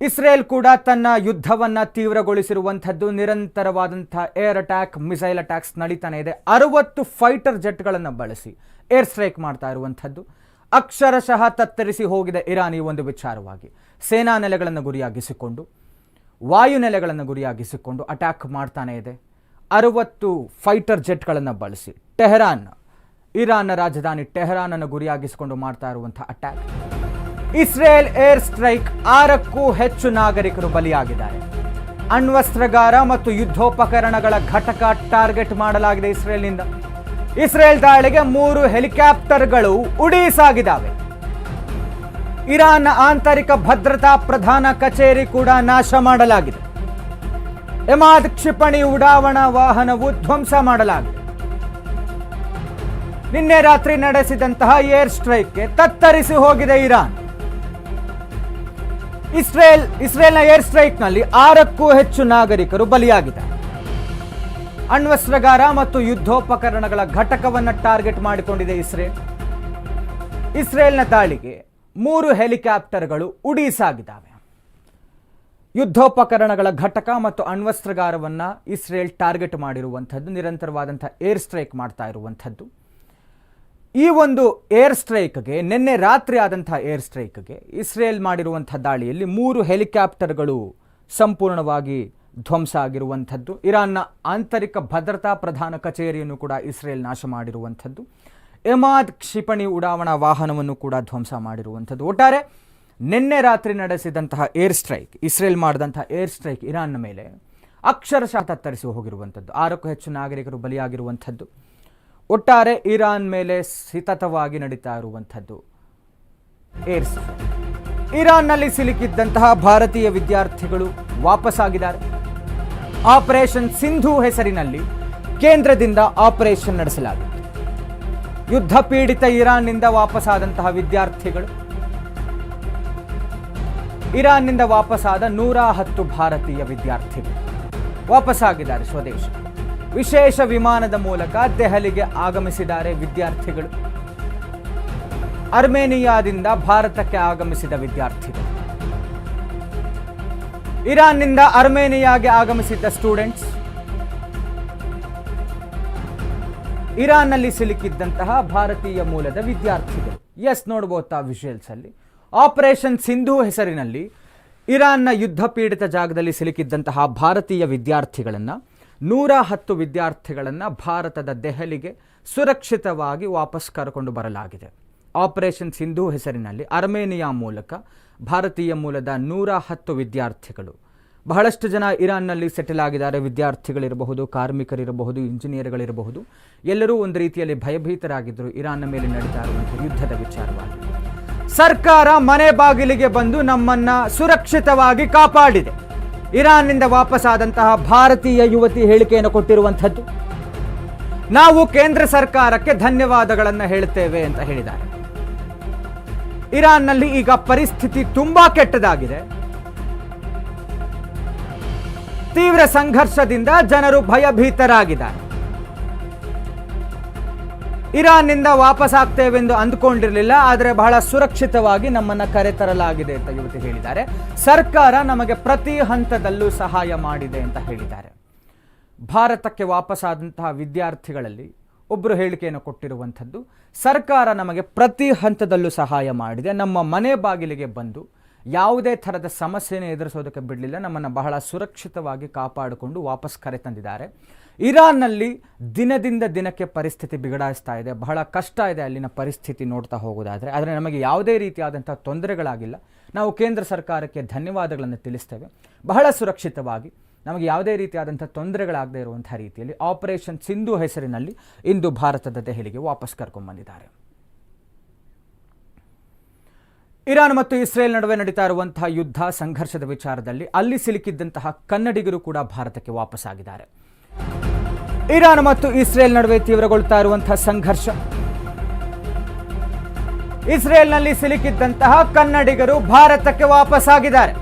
ಇಸ್ರೇಲ್ ಕೂಡ ತನ್ನ ಯುದ್ಧವನ್ನು ತೀವ್ರಗೊಳಿಸಿರುವಂಥದ್ದು ನಿರಂತರವಾದಂಥ ಏರ್ ಅಟ್ಯಾಕ್, ಮಿಸೈಲ್ ಅಟ್ಯಾಕ್ಸ್ ನಡೀತಾನೆ ಇದೆ. ಅರವತ್ತು ಫೈಟರ್ ಜೆಟ್ಗಳನ್ನು ಬಳಸಿ ಏರ್ ಸ್ಟ್ರೈಕ್ ಮಾಡ್ತಾ ಇರುವಂಥದ್ದು. ಅಕ್ಷರಶಃ ತತ್ತರಿಸಿ ಹೋಗಿದೆ ಇರಾನ್ ಈ ಒಂದು ವಿಚಾರವಾಗಿ. ಸೇನಾ ನೆಲೆಗಳನ್ನು ಗುರಿಯಾಗಿಸಿಕೊಂಡು, ವಾಯು ನೆಲೆಗಳನ್ನು ಗುರಿಯಾಗಿಸಿಕೊಂಡು ಅಟ್ಯಾಕ್ ಮಾಡ್ತಾನೆ ಇದೆ. ಅರವತ್ತು ಫೈಟರ್ ಜೆಟ್ಗಳನ್ನು ಬಳಸಿ ಟೆಹರಾನ್, ಇರಾನ್ನ ರಾಜಧಾನಿ ಟೆಹರಾನ್ ಅನ್ನು ಗುರಿಯಾಗಿಸಿಕೊಂಡು ಮಾಡ್ತಾ ಇರುವಂತಹ ಅಟ್ಯಾಕ್. ಇಸ್ರೇಲ್ ಏರ್ ಸ್ಟ್ರೈಕ್ ಆರಕ್ಕೂ ಹೆಚ್ಚು ನಾಗರಿಕರು ಬಲಿಯಾಗಿದ್ದಾರೆ. ಅಣ್ವಸ್ತ್ರಗಾರ ಮತ್ತು ಯುದ್ಧೋಪಕರಣಗಳ ಘಟಕ ಟಾರ್ಗೆಟ್ ಮಾಡಲಾಗಿದೆ ಇಸ್ರೇಲ್ನಿಂದ. ಇಸ್ರೇಲ್ ದಾಳಿಗೆ ಮೂರು ಹೆಲಿಕಾಪ್ಟರ್ಗಳು ಉಡಿಸಾಗಿದ್ದಾವೆ. ಇರಾನ್ ಆಂತರಿಕ ಭದ್ರತಾ ಪ್ರಧಾನ ಕಚೇರಿ ಕೂಡ ನಾಶ ಮಾಡಲಾಗಿದೆ. ಎಮಾದ್ ಕ್ಷಿಪಣಿ ಉಡಾವಣಾ ವಾಹನವು ಧ್ವಂಸ ಮಾಡಲಾಗಿದೆ. ನಿನ್ನೆ ರಾತ್ರಿ ನಡೆಸಿದಂತಹ ಏರ್ ಸ್ಟ್ರೈಕ್ಗೆ ತತ್ತರಿಸಿ ಹೋಗಿದೆ ಇರಾನ್. ಇಸ್ರೇಲ್, ಇಸ್ರೇಲ್ನ ಏರ್ ಸ್ಟ್ರೈಕ್ನಲ್ಲಿ ಆರಕ್ಕೂ ಹೆಚ್ಚು ನಾಗರಿಕರು ಬಲಿಯಾಗಿದ್ದಾರೆ. ಅಣ್ವಸ್ತ್ರಗಾರ ಮತ್ತು ಯುದ್ಧೋಪಕರಣಗಳ ಘಟಕವನ್ನು ಟಾರ್ಗೆಟ್ ಮಾಡಿಕೊಂಡಿದೆ ಇಸ್ರೇಲ್ ಇಸ್ರೇಲ್ನ ದಾಳಿಗೆ ಮೂರು ಹೆಲಿಕಾಪ್ಟರ್ಗಳು ಉಡೀಸಾಗಿದ್ದಾವೆ. ಯುದ್ಧೋಪಕರಣಗಳ ಘಟಕ ಮತ್ತು ಅಣ್ವಸ್ತ್ರಗಾರವನ್ನು ಇಸ್ರೇಲ್ ಟಾರ್ಗೆಟ್ ಮಾಡಿರುವಂಥದ್ದು, ನಿರಂತರವಾದಂಥ ಏರ್ ಸ್ಟ್ರೈಕ್ ಮಾಡ್ತಾ ಇರುವಂಥದ್ದು. ಈ ಒಂದು ಏರ್ ಸ್ಟ್ರೈಕ್ಗೆ, ನಿನ್ನೆ ರಾತ್ರಿ ಆದಂಥ ಏರ್ ಸ್ಟ್ರೈಕ್ಗೆ ಇಸ್ರೇಲ್ ಮಾಡಿರುವಂಥ ದಾಳಿಯಲ್ಲಿ ಮೂರು ಹೆಲಿಕಾಪ್ಟರ್ಗಳು ಸಂಪೂರ್ಣವಾಗಿ ಧ್ವಂಸ ಆಗಿರುವಂಥದ್ದು. ಇರಾನ್ನ ಆಂತರಿಕ ಭದ್ರತಾ ಪ್ರಧಾನ ಕಚೇರಿಯನ್ನು ಕೂಡ ಇಸ್ರೇಲ್ ನಾಶ ಮಾಡಿರುವಂಥದ್ದು. ಎಮಾದ್ ಕ್ಷಿಪಣಿ ಉಡಾವಣಾ ವಾಹನವನ್ನು ಕೂಡ ಧ್ವಂಸ ಮಾಡಿರುವಂಥದ್ದು. ಒಟ್ಟಾರೆ, ನಿನ್ನೆ ರಾತ್ರಿ ನಡೆಸಿದಂತಹ ಏರ್ ಸ್ಟ್ರೈಕ್, ಇಸ್ರೇಲ್ ಮಾಡಿದಂತಹ ಏರ್ ಸ್ಟ್ರೈಕ್ ಇರಾನ್ನ ಮೇಲೆ ಅಕ್ಷರಶಃ ತತ್ತರಿಸಿ ಹೋಗಿರುವಂಥದ್ದು. ಆರಕ್ಕೂ ಹೆಚ್ಚು ನಾಗರಿಕರು ಬಲಿಯಾಗಿರುವಂಥದ್ದು. ಒಟ್ಟಾರೆ, ಇರಾನ್ ಮೇಲೆ ಸತತವಾಗಿ ನಡೀತಾ ಇರುವಂಥದ್ದು. Air strike. ಇರಾನ್ನಲ್ಲಿ ಸಿಲುಕಿದ್ದಂತಹ ಭಾರತೀಯ ವಿದ್ಯಾರ್ಥಿಗಳು ವಾಪಸ್ಸಾಗಿದ್ದಾರೆ. ಆಪರೇಷನ್ ಸಿಂಧು ಹೆಸರಿನಲ್ಲಿ ಕೇಂದ್ರದಿಂದ ಆಪರೇಷನ್ ನಡೆಸಲಾಗಿದೆ. ಯುದ್ಧ ಪೀಡಿತ ಇರಾನ್ನಿಂದ ವಾಪಸ್ಸಾದಂತಹ ವಿದ್ಯಾರ್ಥಿಗಳು. ಇರಾನ್ನಿಂದ ವಾಪಸ್ಸಾದ ನೂರ ಹತ್ತು ಭಾರತೀಯ ವಿದ್ಯಾರ್ಥಿಗಳು ವಾಪಸ್ಸಾಗಿದ್ದಾರೆ ಸ್ವದೇಶ. ವಿಶೇಷ ವಿಮಾನದ ಮೂಲಕ ದೆಹಲಿಗೆ ಆಗಮಿಸಿದ್ದಾರೆ ವಿದ್ಯಾರ್ಥಿಗಳು. ಅರ್ಮೇನಿಯಾದಿಂದ ಭಾರತಕ್ಕೆ ಆಗಮಿಸಿದ ವಿದ್ಯಾರ್ಥಿಗಳು. ಇರಾನ್ನಿಂದ ಅರ್ಮೇನಿಯಾಗೆ ಆಗಮಿಸಿದ್ದ ಸ್ಟೂಡೆಂಟ್ಸ್, ಇರಾನ್ನಲ್ಲಿ ಸಿಲುಕಿದ್ದಂತಹ ಭಾರತೀಯ ಮೂಲದ ವಿದ್ಯಾರ್ಥಿಗಳು. ಎಸ್ ನೋಡಬಹುದಾ ವಿಷಯಲ್ಸ್ ಅಲ್ಲಿ. ಆಪರೇಷನ್ ಸಿಂಧು ಹೆಸರಿನಲ್ಲಿ ಇರಾನ್ನ ಯುದ್ಧ ಪೀಡಿತ ಜಾಗದಲ್ಲಿ ಸಿಲುಕಿದ್ದಂತಹ ಭಾರತೀಯ ವಿದ್ಯಾರ್ಥಿಗಳನ್ನು, ನೂರ ಹತ್ತು ವಿದ್ಯಾರ್ಥಿಗಳನ್ನು ಭಾರತದ ದೆಹಲಿಗೆ ಸುರಕ್ಷಿತವಾಗಿ ವಾಪಸ್ ಕರ್ಕೊಂಡು ಬರಲಾಗಿದೆ. ಆಪರೇಷನ್ ಸಿಂಧು ಹೆಸರಿನಲ್ಲಿ ಅರ್ಮೇನಿಯಾ ಮೂಲಕ ಭಾರತೀಯ ಮೂಲದ ನೂರ ಹತ್ತು ವಿದ್ಯಾರ್ಥಿಗಳು. ಬಹಳಷ್ಟು ಜನ ಇರಾನ್ನಲ್ಲಿ ಸೆಟಲ್ ಆಗಿದ್ದಾರೆ. ವಿದ್ಯಾರ್ಥಿಗಳಿರಬಹುದು, ಕಾರ್ಮಿಕರಿರಬಹುದು, ಇಂಜಿನಿಯರ್ಗಳಿರಬಹುದು. ಎಲ್ಲರೂ ಒಂದು ರೀತಿಯಲ್ಲಿ ಭಯಭೀತರಾಗಿದ್ದರು ಇರಾನ್ನ ಮೇಲೆ ನಡೀತಾ ಯುದ್ಧದ ವಿಚಾರವಾಗಿ. ಸರ್ಕಾರ ಮನೆ ಬಾಗಿಲಿಗೆ ಬಂದು ನಮ್ಮನ್ನ ಸುರಕ್ಷಿತವಾಗಿ ಕಾಪಾಡಿದೆ. ಇರಾನ್ನಿಂದ ವಾಪಸ್ಸಾದಂತಹ ಭಾರತೀಯ ಯುವತಿ ಹೇಳಿಕೆಯನ್ನು ಕೊಟ್ಟಿರುವಂಥದ್ದು. ನಾವು ಕೇಂದ್ರ ಸರ್ಕಾರಕ್ಕೆ ಧನ್ಯವಾದಗಳನ್ನು ಹೇಳುತ್ತೇವೆ ಅಂತ ಹೇಳಿದ್ದಾರೆ. ಇರಾನ್ನಲ್ಲಿ ಈಗ ಪರಿಸ್ಥಿತಿ ತುಂಬಾ ಕೆಟ್ಟದಾಗಿದೆ. ತೀವ್ರ ಸಂಘರ್ಷದಿಂದ ಜನರು ಭಯಭೀತರಾಗಿದ್ದಾರೆ. ಇರಾನ್ನಿಂದ ವಾಪಸ್ ಆಗ್ತೇವೆಂದು ಅಂದ್ಕೊಂಡಿರಲಿಲ್ಲ, ಆದರೆ ಬಹಳ ಸುರಕ್ಷಿತವಾಗಿ ನಮ್ಮನ್ನ ಕರೆತರಲಾಗಿದೆ ಅಂತ ಯುವತಿ ಹೇಳಿದ್ದಾರೆ. ಸರ್ಕಾರ ನಮಗೆ ಪ್ರತಿ ಹಂತದಲ್ಲೂ ಸಹಾಯ ಮಾಡಿದೆ ಅಂತ ಹೇಳಿದ್ದಾರೆ. ಭಾರತಕ್ಕೆ ವಾಪಸ್ಸಾದಂತಹ ವಿದ್ಯಾರ್ಥಿಗಳಲ್ಲಿ ಒಬ್ಬರು ಹೇಳಿಕೆಯನ್ನು ಕೊಟ್ಟಿರುವಂಥದ್ದು, ಸರ್ಕಾರ ನಮಗೆ ಪ್ರತಿ ಹಂತದಲ್ಲೂ ಸಹಾಯ ಮಾಡಿದೆ. ನಮ್ಮ ಮನೆ ಬಾಗಿಲಿಗೆ ಬಂದು ಯಾವುದೇ ಥರದ ಸಮಸ್ಯೆಯನ್ನು ಎದುರಿಸೋದಕ್ಕೆ ಬಿಡಲಿಲ್ಲ. ನಮ್ಮನ್ನು ಬಹಳ ಸುರಕ್ಷಿತವಾಗಿ ಕಾಪಾಡಿಕೊಂಡು ವಾಪಸ್ ಕರೆತಂದಿದ್ದಾರೆ ಇರಾನ್ನಲ್ಲಿ ದಿನದಿಂದ ದಿನಕ್ಕೆ ಪರಿಸ್ಥಿತಿ ಬಿಗಡಾಯಿಸ್ತಾ ಇದೆ. ಬಹಳ ಕಷ್ಟ ಇದೆ ಅಲ್ಲಿನ ಪರಿಸ್ಥಿತಿ ನೋಡ್ತಾ ಹೋಗೋದಾದರೆ. ಆದರೆ ನಮಗೆ ಯಾವುದೇ ರೀತಿಯಾದಂಥ ತೊಂದರೆಗಳಾಗಿಲ್ಲ. ನಾವು ಕೇಂದ್ರ ಸರ್ಕಾರಕ್ಕೆ ಧನ್ಯವಾದಗಳನ್ನು ತಿಳಿಸ್ತೇವೆ. ಬಹಳ ಸುರಕ್ಷಿತವಾಗಿ ನಮಗೆ ಯಾವುದೇ ರೀತಿಯಾದಂಥ ತೊಂದರೆಗಳಾಗದೇ ಇರುವಂಥ ರೀತಿಯಲ್ಲಿ ಆಪರೇಷನ್ ಸಿಂಧು ಹೆಸರಿನಲ್ಲಿ ಇಂದು ಭಾರತದ ದೆಹಲಿಗೆ ವಾಪಸ್ ಕರ್ಕೊಂಡ್ಬಂದಿದ್ದಾರೆ ಇರಾನ್ ಮತ್ತು ಇಸ್ರೇಲ್ ನಡುವೆ ನಡೀತಾ ಇರುವಂತಹ ಯುದ್ಧ ಸಂಘರ್ಷದ ವಿಚಾರದಲ್ಲಿ ಅಲ್ಲಿ ಸಿಲುಕಿದ್ದಂತಹ ಕನ್ನಡಿಗರು ಕೂಡ ಭಾರತಕ್ಕೆ ವಾಪಸ್ಸಾಗಿದ್ದಾರೆ. ಇರಾನ್ ಮತ್ತು ಇಸ್ರೇಲ್ ನಡುವೆ ತೀವ್ರಗೊಳ್ತಾ ಇರುವಂತಹ ಸಂಘರ್ಷ. ಇಸ್ರೇಲ್ನಲ್ಲಿ ಸಿಲುಕಿದ್ದಂತಹ ಕನ್ನಡಿಗರು ಭಾರತಕ್ಕೆ ವಾಪಸ್ಸಾಗಿದ್ದಾರೆ.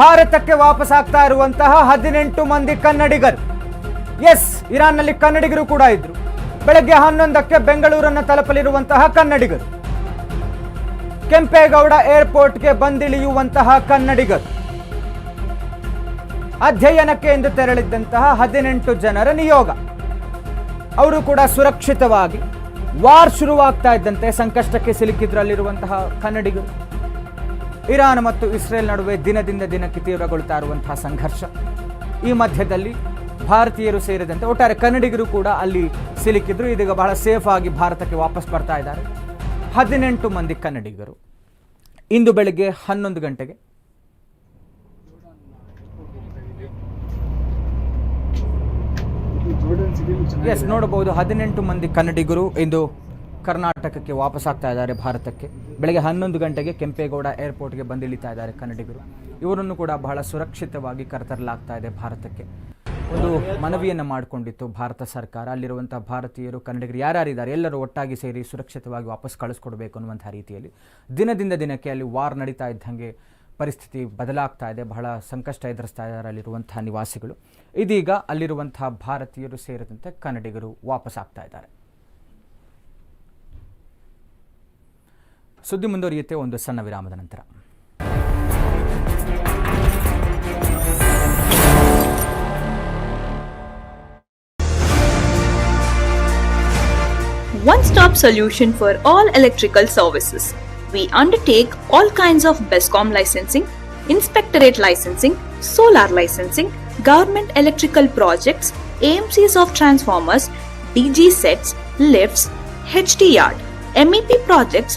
ಭಾರತಕ್ಕೆ ವಾಪಸ್ ಆಗ್ತಾ ಇರುವಂತಹ ಹದಿನೆಂಟು ಮಂದಿ ಕನ್ನಡಿಗರು. ಎಸ್ ಇರಾನ್ನಲ್ಲಿ ಕನ್ನಡಿಗರು ಕೂಡ ಇದ್ರು. ಬೆಳಗ್ಗೆ ಹನ್ನೊಂದಕ್ಕೆ ಬೆಂಗಳೂರನ್ನು ತಲುಪಲಿರುವಂತಹ ಕನ್ನಡಿಗರು. ಕೆಂಪೇಗೌಡ ಏರ್ಪೋರ್ಟ್ಗೆ ಬಂದಿಳಿಯುವಂತಹ ಕನ್ನಡಿಗರು. ಅಧ್ಯಯನಕ್ಕೆ ಎಂದು ತೆರಳಿದ್ದಂತಹ ಹದಿನೆಂಟು ಜನರ ನಿಯೋಗ. ಅವರು ಕೂಡ ಸುರಕ್ಷಿತವಾಗಿ ವಾರ್ ಶುರುವಾಗ್ತಾ ಇದ್ದಂತೆ ಸಂಕಷ್ಟಕ್ಕೆ ಸಿಲುಕಿದ್ರಲ್ಲಿರುವಂತಹ ಕನ್ನಡಿಗರು. ಇರಾನ್ ಮತ್ತು ಇಸ್ರೇಲ್ ನಡುವೆ ದಿನದಿಂದ ದಿನಕ್ಕೆ ತೀವ್ರಗೊಳ್ತಾ ಇರುವಂತಹ ಸಂಘರ್ಷ. ಈ ಮಧ್ಯದಲ್ಲಿ ಭಾರತೀಯರು ಸೇರಿದಂತೆ ಒಟ್ಟಾರೆ ಕನ್ನಡಿಗರು ಕೂಡ ಅಲ್ಲಿ ಸಿಲುಕಿದ್ರು. ಇದೀಗ ಬಹಳ ಸೇಫ್ ಆಗಿ ಭಾರತಕ್ಕೆ ವಾಪಸ್ ಬರ್ತಾ ಇದ್ದಾರೆ. ಹದಿನೆಂಟು ಮಂದಿ ಕನ್ನಡಿಗರು. ಇಂದು ಬೆಳಗ್ಗೆ ಹನ್ನೊಂದು ಗಂಟೆಗೆ. ಎಸ್ ನೋಡಬಹುದು. ಹದಿನೆಂಟು ಮಂದಿ ಕನ್ನಡಿಗರು ಇಂದು ಕರ್ನಾಟಕಕ್ಕೆ ವಾಪಸ್ಸಾಗ್ತಾ ಇದ್ದಾರೆ ಭಾರತಕ್ಕೆ. ಬೆಳಗ್ಗೆ ಹನ್ನೊಂದು ಗಂಟೆಗೆ ಕೆಂಪೇಗೌಡ ಏರ್ಪೋರ್ಟ್ಗೆ ಬಂದಿಳಿತಾ ಇದ್ದಾರೆ ಕನ್ನಡಿಗರು. ಇವರನ್ನು ಕೂಡ ಬಹಳ ಸುರಕ್ಷಿತವಾಗಿ ಕರೆತರಲಾಗ್ತಾ ಇದೆ ಭಾರತಕ್ಕೆ. ಒಂದು ಮನವಿಯನ್ನು ಮಾಡಿಕೊಂಡಿತ್ತು ಭಾರತ ಸರ್ಕಾರ. ಅಲ್ಲಿರುವಂಥ ಭಾರತೀಯರು, ಕನ್ನಡಿಗರು ಯಾರ್ಯಾರಿದ್ದಾರೆ? ಎಲ್ಲರೂ ಒಟ್ಟಾಗಿ ಸೇರಿ ಸುರಕ್ಷಿತವಾಗಿ ವಾಪಸ್ ಕಳಿಸ್ಕೊಡ್ಬೇಕು ಅನ್ನುವಂಥ ರೀತಿಯಲ್ಲಿ. ದಿನದಿಂದ ದಿನಕ್ಕೆ ಅಲ್ಲಿ ವಾರ್ ನಡೀತಾ ಇದ್ದಂಗೆ ಪರಿಸ್ಥಿತಿ ಬದಲಾಗ್ತಾ ಇದೆ. ಬಹಳ ಸಂಕಷ್ಟ ಎದುರಿಸ್ತಾ ಇದ್ದಾರೆ ಅಲ್ಲಿರುವಂಥ ನಿವಾಸಿಗಳು. ಇದೀಗ ಅಲ್ಲಿರುವಂಥ ಭಾರತೀಯರು ಸೇರಿದಂತೆ ಕನ್ನಡಿಗರು ವಾಪಸ್ ಆಗ್ತಾ ಇದ್ದಾರೆ. ಸುದ್ದಿ ಮುಂದುವರಿಯುತ್ತೆ ಒಂದು ಸಣ್ಣ ವಿರಾಮದ ನಂತರ one stop solution for all electrical services. We undertake all kinds of BESCOM licensing, inspectorate licensing, solar licensing, government electrical projects, AMCs of transformers, DG sets, lifts, HT yard, MEP projects,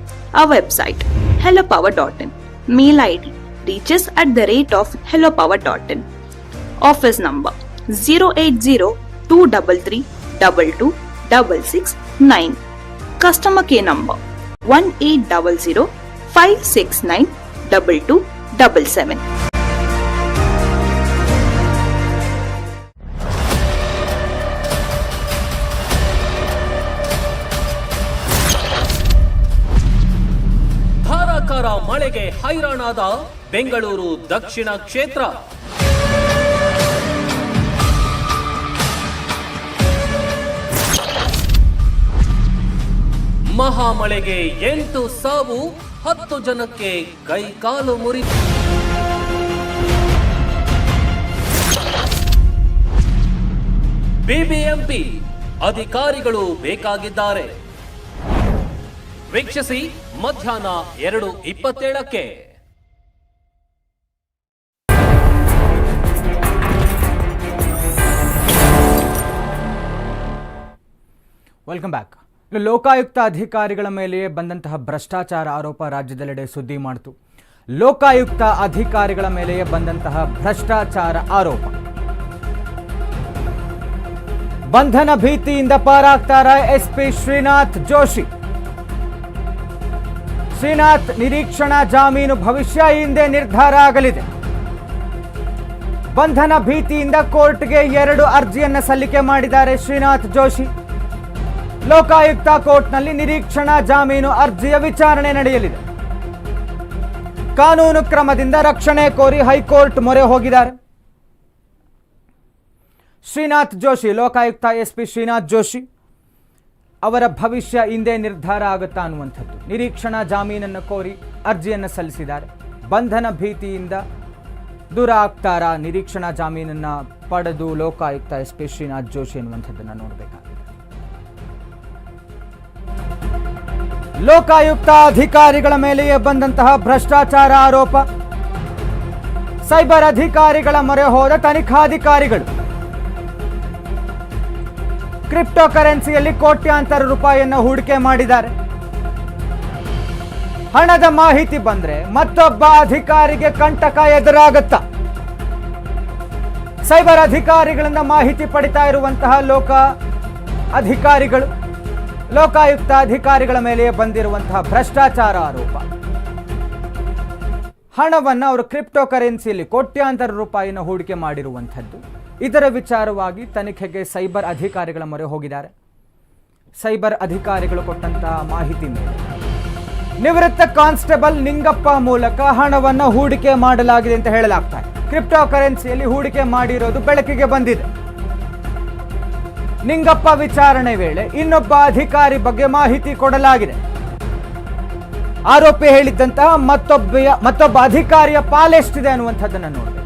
Our website hellopower.in. Mail ID reaches at the rate of hellopower.in. Office number 080 233 22 669. Customer care number 1800 569 2277. ಧಾರಾಕಾರ ಮಳೆಗೆ ಹೈರಾಣಾದ ಬೆಂಗಳೂರು ದಕ್ಷಿಣ ಕ್ಷೇತ್ರ. ಮಹಾಮಳೆಗೆ ಎಂಟು ಸಾವು, ಹತ್ತು ಜನಕ್ಕೆ ಕೈಕಾಲು ಮುರಿ. BBMP ಅಧಿಕಾರಿಗಳು ಬೇಕಾಗಿದ್ದಾರೆ. ವೀಕ್ಷಿಸಿ ಮಧ್ಯಾಹ್ನ ಎರಡು ಇಪ್ಪತ್ತೇಳಕ್ಕೆ. Welcome back. ಲೋಕಾಯುಕ್ತ ಅಧಿಕಾರಿಗಳ ಮೇಲೆಯೇ ಬಂದಂತಹ ಭ್ರಷ್ಟಾಚಾರ ಆರೋಪ ರಾಜ್ಯದೆಲ್ಲೆಡೆ ಸುದ್ದಿ ಮಾಡಿತು. ಲೋಕಾಯುಕ್ತ ಅಧಿಕಾರಿಗಳ ಮೇಲೆಯೇ ಬಂದಂತಹ ಭ್ರಷ್ಟಾಚಾರ ಆರೋಪ. ಬಂಧನ ಭೀತಿಯಿಂದ ಪಾರಾಗ್ತಾರ ಎಸ್ಪಿ ಶ್ರೀನಾಥ್ ಜೋಶಿ. ಶ್ರೀನಾಥ್ ನಿರೀಕ್ಷಣಾ ಜಾಮೀನು ಭವಿಷ್ಯ ಹಿಂದೆ ನಿರ್ಧಾರ ಆಗಲಿದೆ. ಬಂಧನ ಭೀತಿಯಿಂದ ಕೋರ್ಟ್ಗೆ ಎರಡು ಅರ್ಜಿಯನ್ನ ಸಲ್ಲಿಕೆ ಮಾಡಿದ್ದಾರೆ ಶ್ರೀನಾಥ್ ಜೋಶಿ. ಲೋಕಾಯುಕ್ತ ಕೋರ್ಟ್ನಲ್ಲಿ ನಿರೀಕ್ಷಣಾ ಜಾಮೀನು ಅರ್ಜಿಯ ವಿಚಾರಣೆ ನಡೆಯಲಿದೆ. ಕಾನೂನು ಕ್ರಮದಿಂದ ರಕ್ಷಣೆ ಕೋರಿ ಹೈಕೋರ್ಟ್ ಮೊರೆ ಹೋಗಿದ್ದಾರೆ. Shrinath Joshi, Lokayukta S P Shrinath Joshi. ಅವರ ಭವಿಷ್ಯ ಹಿಂದೆ ನಿರ್ಧಾರ ಆಗುತ್ತಾ ಅನ್ನುವಂಥದ್ದು. ನಿರೀಕ್ಷಣಾ ಜಾಮೀನನ್ನು ಕೋರಿ ಅರ್ಜಿಯನ್ನು ಸಲ್ಲಿಸಿದ್ದಾರೆ. ಬಂಧನ ಭೀತಿಯಿಂದ ದೂರ ಆಗ್ತಾರಾ ನಿರೀಕ್ಷಣಾ ಜಾಮೀನನ್ನು ಪಡೆದು ಲೋಕಾಯುಕ್ತ ಎಸ್ ಪಿ ಶ್ರೀನಾಥ್ ಜೋಶಿ ಅನ್ನುವಂಥದ್ದನ್ನು ನೋಡಬೇಕಾಗಿದೆ. ಲೋಕಾಯುಕ್ತ ಅಧಿಕಾರಿಗಳ ಮೇಲೆಯೇ ಬಂದಂತಹ ಭ್ರಷ್ಟಾಚಾರ ಆರೋಪ. ಸೈಬರ್ ಅಧಿಕಾರಿಗಳ ಮೊರೆ ಹೋದ ತನಿಖಾಧಿಕಾರಿಗಳು. ಕ್ರಿಪ್ಟೋ ಕರೆನ್ಸಿಯಲ್ಲಿ ಕೋಟ್ಯಾಂತರ ರೂಪಾಯಿಯನ್ನು ಹೂಡಿಕೆ ಮಾಡಿದ್ದಾರೆ. ಹಣದ ಮಾಹಿತಿ ಬಂದ್ರೆ ಮತ್ತೊಬ್ಬ ಅಧಿಕಾರಿಗೆ ಕಂಟಕ ಎದುರಾಗುತ್ತ? ಸೈಬರ್ ಅಧಿಕಾರಿಗಳಿಂದ ಮಾಹಿತಿ ಪಡಿತಾ ಇರುವಂತಹ ಲೋಕ ಅಧಿಕಾರಿಗಳು, ಲೋಕಾಯುಕ್ತ ಅಧಿಕಾರಿಗಳ ಮೇಲೆ ಬಂದಿರುವಂತಹ ಭ್ರಷ್ಟಾಚಾರ ಆರೋಪ. ಹಣವನ್ನು ಅವರು ಕ್ರಿಪ್ಟೋ ಕರೆನ್ಸಿಯಲ್ಲಿ ಕೋಟ್ಯಾಂತರ ರೂಪಾಯಿನ ಹೂಡಿಕೆ ಮಾಡಿರುವಂಥದ್ದು. ಇದರ ವಿಚಾರವಾಗಿ ತನಿಖೆಗೆ ಸೈಬರ್ ಅಧಿಕಾರಿಗಳ ಮೊರೆ ಹೋಗಿದ್ದಾರೆ. ಸೈಬರ್ ಅಧಿಕಾರಿಗಳು ಕೊಟ್ಟಂತಹ ಮಾಹಿತಿ ಮೇಲೆ ನಿವೃತ್ತ ಕಾನ್ಸ್ಟೇಬಲ್ ನಿಂಗಪ್ಪ ಮೂಲಕ ಹಣವನ್ನು ಹೂಡಿಕೆ ಮಾಡಲಾಗಿದೆ ಅಂತ ಹೇಳಲಾಗ್ತಾ ಇದೆ. ಕ್ರಿಪ್ಟೋ ಕರೆನ್ಸಿಯಲ್ಲಿ ಹೂಡಿಕೆ ಮಾಡಿರೋದು ಬೆಳಕಿಗೆ ಬಂದಿದೆ. ನಿಂಗಪ್ಪ ವಿಚಾರಣೆ ವೇಳೆ ಇನ್ನೊಬ್ಬ ಅಧಿಕಾರಿ ಬಗ್ಗೆ ಮಾಹಿತಿ ಕೊಡಲಾಗಿದೆ. ಆರೋಪಿ ಹೇಳಿದ್ದಂತಹ ಮತ್ತೊಬ್ಬ ಮತ್ತೊಬ್ಬ ಅಧಿಕಾರಿಯ ಪಾಲೆಷ್ಟಿದೆ ಅನ್ನುವಂಥದ್ದನ್ನು ನೋಡಬೇಕು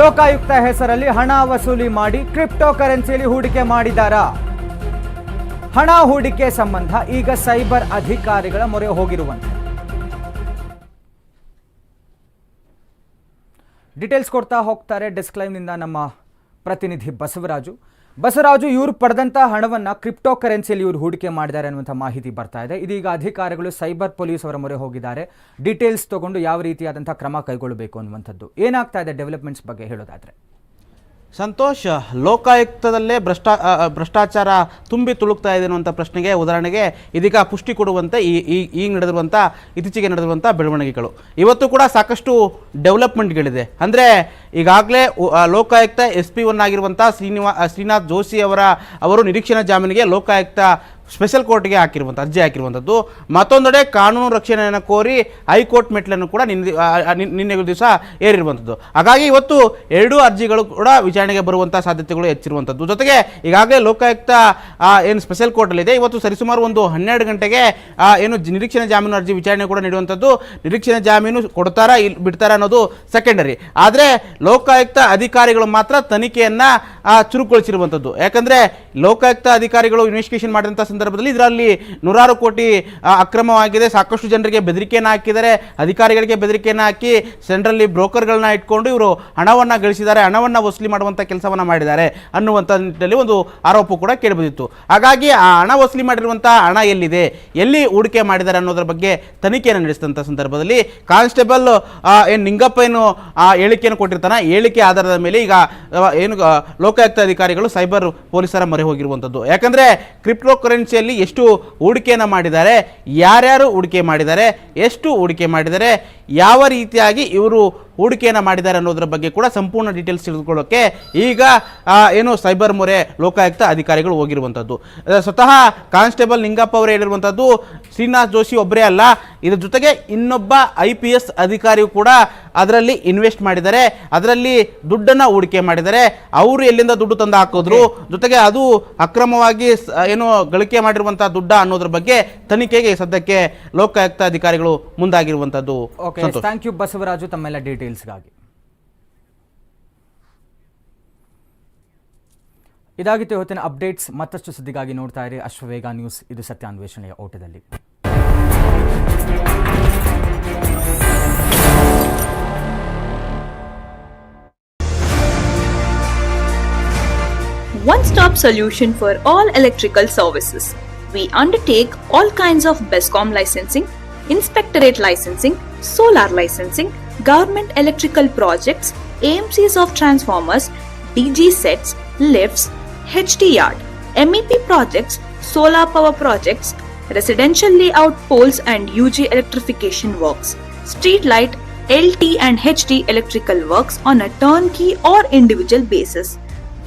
ಲೋಕಾಯುಕ್ತ ಹೆಸರಲ್ಲಿ ಹಣ ವಸೂಲಿ ಮಾಡಿ ಕ್ರಿಪ್ಟೋ ಕರೆನ್ಸಿಯಲ್ಲಿ ಹೂಡಿಕೆ ಮಾಡಿದಾರಾ ಹಣ ಹೂಡಿಕೆ ಸಂಬಂಧ ಈಗ ಸೈಬರ್ ಅಧಿಕಾರಿಗಳ ಮೊರೆ ಹೋಗಿರುವಂತೆ. ಡೀಟೇಲ್ಸ್ ಕೊಡ್ತಾ ಹೋಗ್ತಾರೆ ಡಿಸ್ಕ್ಲೈಮ್ನಿಂದ ನಮ್ಮ ಪ್ರತಿನಿಧಿ ಬಸವರಾಜು. ಬಸವರಾಜು ಇವರು ಪಡೆದಂಥ ಹಣವನ್ನು ಕ್ರಿಪ್ಟೋ ಕರೆನ್ಸಿಯಲ್ಲಿ ಇವರು ಹೂಡಿಕೆ ಮಾಡಿದ್ದಾರೆ ಅನ್ನುವಂಥ ಮಾಹಿತಿ ಬರ್ತಾ ಇದೆ. ಇದೀಗ ಅಧಿಕಾರಿಗಳು ಸೈಬರ್ ಪೊಲೀಸ್ ಅವರ ಮೊರೆ ಹೋಗಿದ್ದಾರೆ. ಡೀಟೇಲ್ಸ್ ತಗೊಂಡು ಯಾವ ರೀತಿಯಾದಂಥ ಕ್ರಮ ಕೈಗೊಳ್ಳಬೇಕು ಅನ್ನುವಂಥದ್ದು. ಏನಾಗ್ತಾ ಇದೆ ಡೆವಲಪ್ಮೆಂಟ್ಸ್ ಬಗ್ಗೆ ಹೇಳೋದಾದ್ರೆ? ಸಂತೋಷ್. ಲೋಕಾಯುಕ್ತದಲ್ಲೇ ಭ್ರಷ್ಟಾ ಭ್ರಷ್ಟಾಚಾರ ತುಂಬಿ ತುಳುಕ್ತಾ ಇದೆ ಅನ್ನುವಂಥ ಪ್ರಶ್ನೆಗೆ ಉದಾಹರಣೆಗೆ ಇದೀಗ ಪುಷ್ಟಿ ಕೊಡುವಂತೆ ಈ ಈಗ ನಡೆದಿರುವಂಥ, ಇತ್ತೀಚೆಗೆ ನಡೆದಿರುವಂಥ ಬೆಳವಣಿಗೆಗಳು. ಇವತ್ತು ಕೂಡ ಸಾಕಷ್ಟು ಡೆವಲಪ್ಮೆಂಟ್ಗಳಿದೆ. ಅಂದರೆ ಈಗಾಗಲೇ ಲೋಕಾಯುಕ್ತ ಎಸ್ ಪಿ ಒನ್ ಆಗಿರುವಂಥ ಶ್ರೀನಿವಾ, ಶ್ರೀನಾಥ್ ಜೋಶಿ ಅವರ, ಅವರು ನಿರೀಕ್ಷಣಾ ಜಾಮೀನಿಗೆ ಲೋಕಾಯುಕ್ತ ಸ್ಪೆಷಲ್ ಕೋರ್ಟ್ಗೆ ಹಾಕಿರುವಂಥ ಅರ್ಜಿ ಹಾಕಿರುವಂಥದ್ದು ಮತ್ತೊಂದೆಡೆ ಕಾನೂನು ರಕ್ಷಣೆಯನ್ನು ಕೋರಿ ಹೈಕೋರ್ಟ್ ಮೆಟ್ಲನ್ನು ಕೂಡ ನಿನ್ನೆ ನಿನ್ನೆ ದಿವಸ ಏರಿರುವಂಥದ್ದು ಹಾಗಾಗಿ ಇವತ್ತು ಎರಡೂ ಅರ್ಜಿಗಳು ಕೂಡ ವಿಚಾರಣೆಗೆ ಬರುವಂಥ ಸಾಧ್ಯತೆಗಳು ಹೆಚ್ಚಿರುವಂಥದ್ದು ಜೊತೆಗೆ ಈಗಾಗಲೇ ಲೋಕಾಯುಕ್ತ ಏನು ಸ್ಪೆಷಲ್ ಕೋರ್ಟಲ್ಲಿದೆ ಇವತ್ತು ಸರಿಸುಮಾರು ಒಂದು ಹನ್ನೆರಡು ಗಂಟೆಗೆ ಏನು ನಿರೀಕ್ಷಣೆ ಜಾಮೀನು ಅರ್ಜಿ ವಿಚಾರಣೆ ಕೂಡ ನೀಡುವಂಥದ್ದು ನಿರೀಕ್ಷಣೆ ಜಾಮೀನು ಕೊಡ್ತಾರಾ ಇಲ್ಲಿ ಬಿಡ್ತಾರಾ ಅನ್ನೋದು ಸೆಕೆಂಡರಿ. ಆದರೆ ಲೋಕಾಯುಕ್ತ ಅಧಿಕಾರಿಗಳು ಮಾತ್ರ ತನಿಖೆಯನ್ನು ಚುರುಕುಗೊಳಿಸಿರುವಂಥದ್ದು ಯಾಕಂದರೆ ಲೋಕಾಯುಕ್ತ ಅಧಿಕಾರಿಗಳು ಇನ್ವೆಸ್ಟಿಗೇಷನ್ ಮಾಡಿದಂಥ ಸಂದರ್ಭದಲ್ಲಿ ಇದರಲ್ಲಿ ನೂರಾರು ಕೋಟಿ ಅಕ್ರಮವಾಗಿದೆ. ಸಾಕಷ್ಟು ಜನರಿಗೆ ಬೆದರಿಕೆಯನ್ನು ಹಾಕಿದ್ದಾರೆ. ಅಧಿಕಾರಿಗಳಿಗೆ ಬೆದರಿಕೆಯನ್ನು ಹಾಕಿ ಸೆಂಟ್ರಲ್ಲಿ ಬ್ರೋಕರ್ಗಳನ್ನ ಇಟ್ಕೊಂಡು ಇವರು ಹಣವನ್ನು ಗಳಿಸಿದ್ದಾರೆ. ಹಣವನ್ನು ವಸೂಲಿ ಮಾಡುವಂಥ ಕೆಲಸವನ್ನು ಮಾಡಿದ್ದಾರೆ ಅನ್ನುವಂಥ ನಿಟ್ಟಿನಲ್ಲಿ ಒಂದು ಆರೋಪ ಕೂಡ ಕೇಳಿಬಂದಿತ್ತು. ಹಾಗಾಗಿ ಆ ಹಣ ವಸೂಲಿ ಮಾಡಿರುವಂಥ ಹಣ ಎಲ್ಲಿದೆ? ಎಲ್ಲಿ ಹೂಡಿಕೆ ಮಾಡಿದ್ದಾರೆ ಅನ್ನೋದ್ರ ಬಗ್ಗೆ ತನಿಖೆಯನ್ನು ನಡೆಸಿದಂಥ ಸಂದರ್ಭದಲ್ಲಿ ಕಾನ್ಸ್ಟೇಬಲ್ ಏನು ನಿಂಗಪ್ಪ ಏನು, ಆ, ಹೇಳಿಕೆಯನ್ನು ಕೊಟ್ಟಿರ್ತಾನೆ? ಹೇಳಿಕೆ ಆಧಾರದ ಮೇಲೆ ಈಗ ಏನು ಲೋಕಾಯುಕ್ತ ಅಧಿಕಾರಿಗಳು ಸೈಬರ್ ಪೊಲೀಸರ ಮೊರೆ ಹೋಗಿರುವಂಥದ್ದು ಯಾಕಂದರೆ ಕ್ರಿಪ್ಟೋ ಕರೆನ್ಸಿಯಲ್ಲಿ ಎಷ್ಟು ಹೂಡಿಕೆಯನ್ನು ಮಾಡಿದ್ದಾರೆ, ಯಾರ್ಯಾರು ಹೂಡಿಕೆ ಮಾಡಿದ್ದಾರೆ, ಎಷ್ಟು ಹೂಡಿಕೆ ಮಾಡಿದ್ದಾರೆ, ಯಾವ ರೀತಿಯಾಗಿ ಇವರು ಹೂಡಿಕೆಯನ್ನು ಮಾಡಿದ್ದಾರೆ ಅನ್ನೋದ್ರ ಬಗ್ಗೆ ಕೂಡ ಸಂಪೂರ್ಣ ಡೀಟೇಲ್ಸ್ ತಿಳಿದುಕೊಳ್ಳೋಕ್ಕೆ ಈಗ ಏನು ಸೈಬರ್ ಮೊರೆ ಲೋಕಾಯುಕ್ತ ಅಧಿಕಾರಿಗಳು ಹೋಗಿರುವಂಥದ್ದು. ಸ್ವತಃ ಕಾನ್ಸ್ಟೇಬಲ್ ನಿಂಗಪ್ಪ ಅವರು ಹೇಳಿರುವಂಥದ್ದು, ಶ್ರೀನಾಥ್ ಜೋಶಿ ಒಬ್ಬರೇ ಅಲ್ಲ, ಇದರ ಜೊತೆಗೆ ಇನ್ನೊಬ್ಬ ಐ ಪಿ ಎಸ್ ಅಧಿಕಾರಿಯು ಕೂಡ ಅದರಲ್ಲಿ ಇನ್ವೆಸ್ಟ್ ಮಾಡಿದ್ದಾರೆ ಅದರಲ್ಲಿ ದುಡ್ಡನ್ನು ಹೂಡಿಕೆ ಮಾಡಿದರೆ ಅವರು ಎಲ್ಲಿಂದ ದುಡ್ಡು ತಂದು ಹಾಕಿದ್ರು? ಜೊತೆಗೆ ಅದು ಅಕ್ರಮವಾಗಿ ಏನು ಗಳಿಕೆ ಮಾಡಿರುವಂತಹ ದುಡ್ಡ ಅನ್ನೋದ್ರ ಬಗ್ಗೆ ತನಿಖೆಗೆ ಸದ್ಯಕ್ಕೆ ಲೋಕಾಯುಕ್ತ ಅಧಿಕಾರಿಗಳು ಮುಂದಾಗಿರುವಂತದ್ದು. ಥ್ಯಾಂಕ್ ಯು ಬಸವರಾಜು ತಮ್ಮೆಲ್ಲ ಡೀಟೇಲ್ಸ್ಗಾಗಿ ಇದಾಗಿತ್ತು ಇವತ್ತಿನ ಅಪ್ಡೇಟ್ಸ್ ಮತ್ತಷ್ಟು ಸುದ್ದಿಗಾಗಿ ನೋಡ್ತಾ ಇರಿ. ಅಶ್ವವೇಗ ನ್ಯೂಸ್ ಇದು ಸತ್ಯಾನ್ವೇಷಣೆಯ ಓಟದಲ್ಲಿ. One stop solution for all electrical services. We undertake all kinds of BESCOM licensing, inspectorate licensing, solar licensing, government electrical projects, AMCs of transformers, DG sets, lifts, HT yard, MEP projects, solar power projects, residential layout poles and UG electrification works, street light, LT and HT electrical works on a turnkey or individual basis.